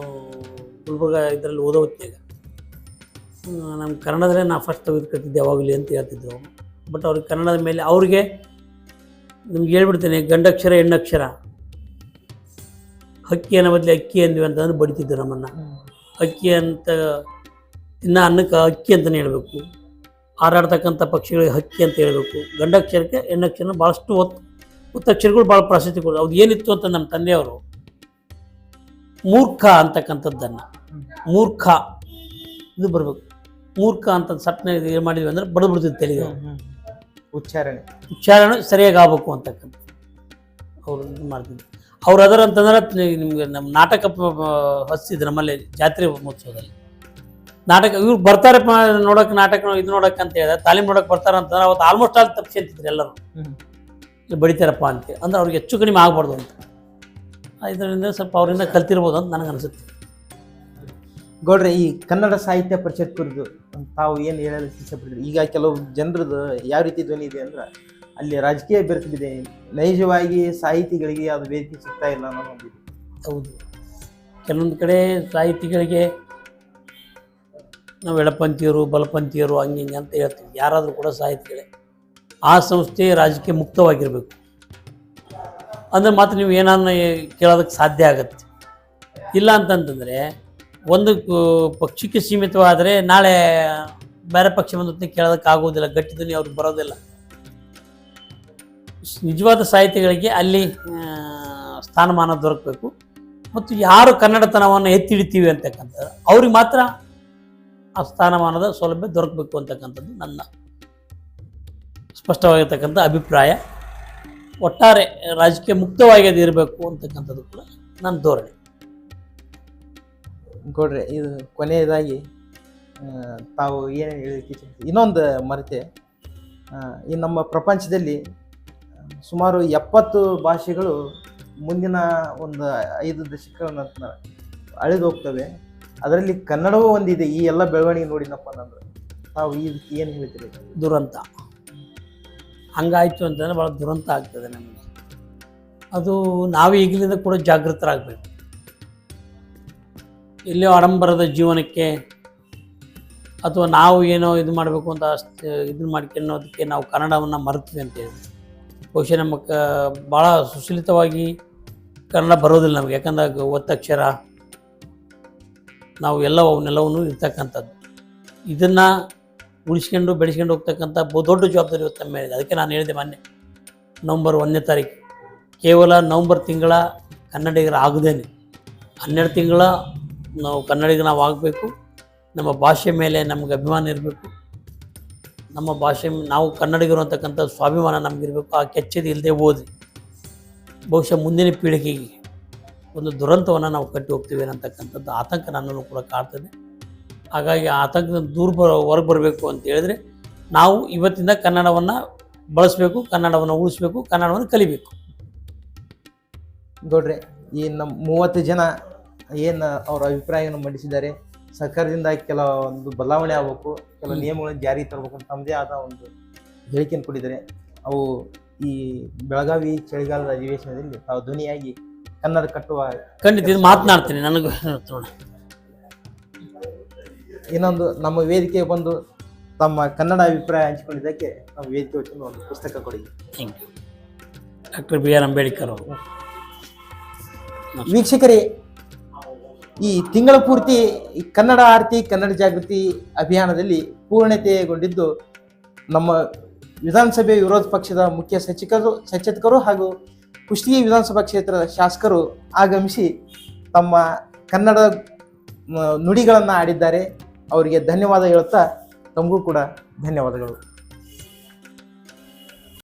ಗುಲ್ಬರ್ಗ ಇದರಲ್ಲಿ ಓದೋ ಹೊತ್ತಿನಾಗ ನಮ್ಮ ಕನ್ನಡದಲ್ಲೇ ನಾ ಫಸ್ಟ್ ತೆಗೆದುಕೊಳ್ತಿದ್ದೆ, ಯಾವಾಗಲೂ ಅಂತ ಹೇಳ್ತಿದ್ರು. ಬಟ್ ಅವ್ರಿಗೆ ಕನ್ನಡದ ಮೇಲೆ ಅವ್ರಿಗೆ ನಿಮ್ಗೆ ಹೇಳ್ಬಿಡ್ತೇನೆ ಗಂಡಕ್ಷರ ಹೆಣ್ಣಕ್ಷರ ಹಕ್ಕಿ ಅನ್ನೋ ಬದಲು ಅಕ್ಕಿ ಅಂದ್ವಿ ಅಂತಂದ್ರೆ ಬಡಿತಿದ್ರು ನಮ್ಮನ್ನು. ಅಕ್ಕಿ ಅಂತ ಇನ್ನು ಅನ್ನಕ್ಕೆ ಅಕ್ಕಿ ಅಂತಲೇ ಹೇಳಬೇಕು. ಹಾರಾಡ್ತಕ್ಕಂಥ ಪಕ್ಷಿಗಳಿಗೆ ಹಕ್ಕಿ ಅಂತ ಹೇಳಬೇಕು. ಗಂಡಕ್ಷರಕ್ಕೆ ಹೆಣ್ಣಕ್ಷರ ಭಾಳಷ್ಟು ಒತ್ತು ಒತ್ತಕ್ಷರಗಳು ಭಾಳ ಪ್ರಾಶಸ್ತ್ಯ ಕೊಡೋದು ಅದು ಏನಿತ್ತು ಅಂತ ನಮ್ಮ ತಂದೆಯವರು ಮೂರ್ಖ ಅಂತಕ್ಕಂಥದ್ದನ್ನು. ಮೂರ್ಖ. ಇದು ಬರಬೇಕು. ಮೂರ್ಖ ಅಂತ ಸಟ್ನ ಇದು ಏನು ಮಾಡಿದ್ವಿ ಅಂದ್ರೆ ಬಡದ್ ಬಿಡ್ತಿದ್ದು ತೆಲಿಗೆ. ಉಚ್ಚಾರಣೆ. ಉಚ್ಚಾರಣೆ ಸರಿಯಾಗಿ ಆಗ್ಬೇಕು ಅಂತಕ್ಕಂಥ ಅವರು ಇದು ಮಾಡ್ತಿದ್ರು. ಅವ್ರು ಅದರ ಅಂತಂದ್ರೆ ನಿಮ್ಗೆ ನಮ್ಮ ನಾಟಕ ಪ- ನಮ್ಮಲ್ಲಿ ಜಾತ್ರೆ ಮಹೋತ್ಸವದಲ್ಲಿ. ನಾಟಕ ಇವ್ರು ಬರ್ತಾರೆ ನೋಡೋಕೆ ನಾಟಕ ಇದು ನೋಡಕ್ಕೆ ಅಂತ ಹೇಳಿದ್ರೆ ತಾಲೀಮ್ ನೋಡಕ್ಕೆ ಬರ್ತಾರೆ ಅಂತಂದ್ರೆ ಅವತ್ತು ಆಲ್ಮೋಸ್ಟ್ ಆಲ್ ತಪ್ಪಿಸ್ತಿದ್ರು ಎಲ್ಲರೂ. ಇಲ್ಲಿ ಬಡಿತಾರಪ್ಪ ಅಂತ ಅಂದ್ರೆ ಅವ್ರಿಗೆ ಹೆಚ್ಚು ಕಡಿಮೆ ಆಗಬಾರ್ದು ಅಂತ. ಇದರಿಂದ ಸ್ವಲ್ಪ ಅವರಿಂದ ಕಲ್ತಿರ್ಬೋದು ಅಂತ ನನಗೆ ಅನಿಸುತ್ತೆ. ಗೌಡ್ರೆ ಈ ಕನ್ನಡ ಸಾಹಿತ್ಯ ಪರಿಷತ್ ಕುರಿತು ತಾವು ಏನು ಹೇಳಲು ಇಷ್ಟಪಡ್ತೀರಿ ಈಗ ಕೆಲವು ಜನರದ್ದು ಯಾವ ರೀತಿ ಧ್ವನಿ ಇದೆ ಅಂದ್ರೆ ಅಲ್ಲಿ ರಾಜಕೀಯ ಬೆರೆತಿದೆ ನೈಜವಾಗಿ ಸಾಹಿತಿಗಳಿಗೆ ಅದು ವೇದಿಕೆ ಸಿಗ್ತಾ ಇಲ್ಲ ಅನ್ನೋದು ಒಂದು ಇದು. ಹೌದು. ಕೆಲವೊಂದು ಕಡೆ ಸಾಹಿತಿಗಳಿಗೆ ನಾವು ಎಡಪಂಥೀಯರು ಬಲಪಂಥೀಯರು ಹಂಗೆ ಹಿಂಗೆ ಅಂತ ಹೇಳ್ತೀವಿ. ಯಾರಾದರೂ ಕೂಡ ಸಾಹಿತಿಗಳೇ. ಆ ಸಂಸ್ಥೆ ರಾಜಕೀಯ ಮುಕ್ತವಾಗಿರಬೇಕು. ಅಂದ್ರೆ ಮಾತ್ರ ನೀವು ಏನನ್ನ ಕೇಳೋದಕ್ಕೆ ಸಾಧ್ಯ ಆಗುತ್ತೆ. ಇಲ್ಲ ಅಂತಂತಂದರೆ ಒಂದು ಪಕ್ಷಕ್ಕೆ ಸೀಮಿತವಾದರೆ ನಾಳೆ ಬೇರೆ ಪಕ್ಷ ಬಂದ ಕೇಳೋದಕ್ಕೆ ಆಗೋದಿಲ್ಲ ಗಟ್ಟಿ ಅವ್ರಿಗೆ ಬರೋದಿಲ್ಲ. ನಿಜವಾದ ಸಾಹಿತಿಗಳಿಗೆ ಅಲ್ಲಿ ಸ್ಥಾನಮಾನ ದೊರಕಬೇಕು. ಮತ್ತು ಯಾರು ಕನ್ನಡತನವನ್ನು ಎತ್ತಿಡ್ತೀವಿ ಅಂತಕ್ಕಂಥದ್ದು, ಅವ್ರಿಗೆ ಮಾತ್ರ ಆ ಸ್ಥಾನಮಾನದ ಸೌಲಭ್ಯ ದೊರಕಬೇಕು ಅಂತಕ್ಕಂಥದ್ದು ನನ್ನ ಸ್ಪಷ್ಟವಾಗಿರ್ತಕ್ಕಂಥ ಅಭಿಪ್ರಾಯ. ಒಟ್ಟಾರೆ ರಾಜಕೀಯ ಮುಕ್ತವಾಗಿ ಅದು ಇರಬೇಕು ಅಂತಕ್ಕಂಥದ್ದು ಕೂಡ ನನ್ನ ಧೋರಣೆ. ಕೊಡ್ರಿ ಇದು ಕೊನೆಯದಾಗಿ ತಾವು ಏನೇನು ಹೇಳಲಿಕ್ಕೆ ಇಚ್ಛೆ ಇನ್ನೊಂದು ಮರೆತೆ ಈ ನಮ್ಮ ಪ್ರಪಂಚದಲ್ಲಿ ಸುಮಾರು ಎಪ್ಪತ್ತು ಭಾಷೆಗಳು ಮುಂದಿನ ಒಂದು ಐದು ದಶಕಗಳ ನಂತರ ಅಳಿದು ಹೋಗ್ತವೆ. ಅದರಲ್ಲಿ ಕನ್ನಡವೂ ಒಂದಿದೆ. ಈ ಎಲ್ಲ ಬೆಳವಣಿಗೆ ನೋಡಿನಪ್ಪ ಅಂದ್ರೆ. ತಾವು ಈ ಏನು ಹೇಳ್ತೀರಿ? ದುರಂತ. ಹಂಗಾಯ್ತು ಅಂತಂದರೆ ಭಾಳ ದುರಂತ ಆಗ್ತದೆ ನಮಗೆ. ಅದು ನಾವು ಈಗಲಿಂದ ಕೂಡ ಜಾಗೃತರಾಗಬೇಕು. ಇಲ್ಲಿ ಆಡಂಬರದ ಜೀವನಕ್ಕೆ ಅಥವಾ ನಾವು ಏನೋ ಇದು ಮಾಡಬೇಕು ಅಂತ ಅಷ್ಟು ಇದನ್ನ ಮಾಡ್ಕೊಳ್ಳೋದಕ್ಕೆ ನಾವು ಕನ್ನಡವನ್ನು ಮರೆತೀವಿ ಅಂತೇಳಿ ಬಹುಶಃ ನಮ್ಮ ಕ, ಭಾಳ ಸುಶೀಲಿತವಾಗಿ ಕನ್ನಡ ಬರೋದಿಲ್ಲ ನಮಗೆ. ಯಾಕಂದ್ರೆ ಒತ್ತಕ್ಷರ ನಾವು ಎಲ್ಲ ಅವನ್ನೆಲ್ಲವನ್ನು ಇರ್ತಕ್ಕಂಥದ್ದು. ಇದನ್ನು ಉಳಿಸ್ಕೊಂಡು ಬೆಳೆಸ್ಕೊಂಡು ಹೋಗ್ತಕ್ಕಂಥ ದೊಡ್ಡ ಜವಾಬ್ದಾರಿ ಇವತ್ತು ನಮ್ಮ ಮೇಲಿದೆ ಅದಕ್ಕೆ ನಾನು ಹೇಳಿದೆ ಮೊನ್ನೆ, ನವಂಬರ್ ಒಂದನೇ ತಾರೀಕು. ಕೇವಲ ನವಂಬರ್ ತಿಂಗಳ ಕನ್ನಡಿಗರ ಆಗದೇನೆ. ಹನ್ನೆರಡು ತಿಂಗಳ ನಾವು ಕನ್ನಡಿಗ ನಾವು ಆಗಬೇಕು. ನಮ್ಮ ಭಾಷೆ ಮೇಲೆ ನಮ್ಗೆ ಅಭಿಮಾನ ಇರಬೇಕು. ನಮ್ಮ ಭಾಷೆ, ನಾವು ಕನ್ನಡಿಗರು ಅಂತಕ್ಕಂಥ ಸ್ವಾಭಿಮಾನ ನಮಗಿರಬೇಕು ಆ ಕೆಚ್ಚದು ಇಲ್ಲದೆ ಓದಿ ಬಹುಶಃ ಮುಂದಿನ ಪೀಳಿಗೆಗೆ ಒಂದು ದುರಂತವನ್ನು ನಾವು ಕಟ್ಟಿ ಹೋಗ್ತೀವಿ ಅನ್ನತಕ್ಕಂಥದ್ದು ಆತಂಕ ನನ್ನನ್ನು ಕೂಡ ಕಾಡ್ತದೆ. ಹಾಗಾಗಿ ಆತಂಕ ಆತಂಕದಿಂದ ದೂರ ಬರ ಹೊರಗೆ ಬರಬೇಕು ಅಂತ ಹೇಳಿದ್ರೆ ನಾವು ಇವತ್ತಿಂದ ಕನ್ನಡವನ್ನು ಬಳಸಬೇಕು ಕನ್ನಡವನ್ನು ಉಳಿಸ್ಬೇಕು ಕನ್ನಡವನ್ನು ಕಲಿಬೇಕು. ಗೌಡ್ರೆ ಈ ನಮ್ಮ ಮೂವತ್ತು ಜನ ಏನು ಅವರ ಅಭಿಪ್ರಾಯವನ್ನು ಮಂಡಿಸಿದ್ದಾರೆ? ಸರ್ಕಾರದಿಂದ ಕೆಲವೊಂದು ಬದಲಾವಣೆ ಆಗಬೇಕು ಕೆಲವು ನಿಯಮಗಳನ್ನು ಜಾರಿಗೆ ತರಬೇಕು ಅಂತ ತಮ್ಮದೇ ಆದ ಒಂದು ಹೇಳಿಕೆಯನ್ನು ಕೊಟ್ಟಿದ್ದಾರೆ. ಅವು ಈ ಬೆಳಗಾವಿ ಚಳಿಗಾಲದ ಅಧಿವೇಶನದಲ್ಲಿ ತಾವು ಧ್ವನಿಯಾಗಿ ಕನ್ನಡ ಕಟ್ಟುವ ಖಂಡಿತ ಮಾತನಾಡ್ತೀನಿ. ನನಗೂ ಇನ್ನೊಂದು ನಮ್ಮ ವೇದಿಕೆಗೆ ಬಂದು ತಮ್ಮ ಕನ್ನಡ ಅಭಿಪ್ರಾಯ ಹಂಚಿಕೊಂಡಿದ್ದಕ್ಕೆ ನಮ್ಮ ವೇದಿಕೆ ವತಿಯಿಂದ ಒಂದು ಪುಸ್ತಕ ಕೊಡಿ. Thank you doctor B R Ambedkar ಅವರು. ವೀಕ್ಷಕರೇ ಈ ತಿಂಗಳ ಪೂರ್ತಿ ಈ ಕನ್ನಡ ಆರತಿ ಕನ್ನಡ ಜಾಗೃತಿ ಅಭಿಯಾನದಲ್ಲಿ ಪೂರ್ಣತೆಗೊಂಡಿದ್ದು ನಮ್ಮ ವಿಧಾನಸಭೆ ವಿರೋಧ ಪಕ್ಷದ ಮುಖ್ಯ ಸಚಿವರು ಸಚೇತಕರು ಹಾಗೂ ಕುಷ್ಟಗಿ ವಿಧಾನಸಭಾ ಕ್ಷೇತ್ರದ ಶಾಸಕರು ಆಗಮಿಸಿ ತಮ್ಮ ಕನ್ನಡ ನುಡಿಗಳನ್ನು ಆಡಿದ್ದಾರೆ. ಅವರಿಗೆ ಧನ್ಯವಾದ ಹೇಳುತ್ತಾ ತಮಗೂ ಕೂಡ ಧನ್ಯವಾದಗಳು.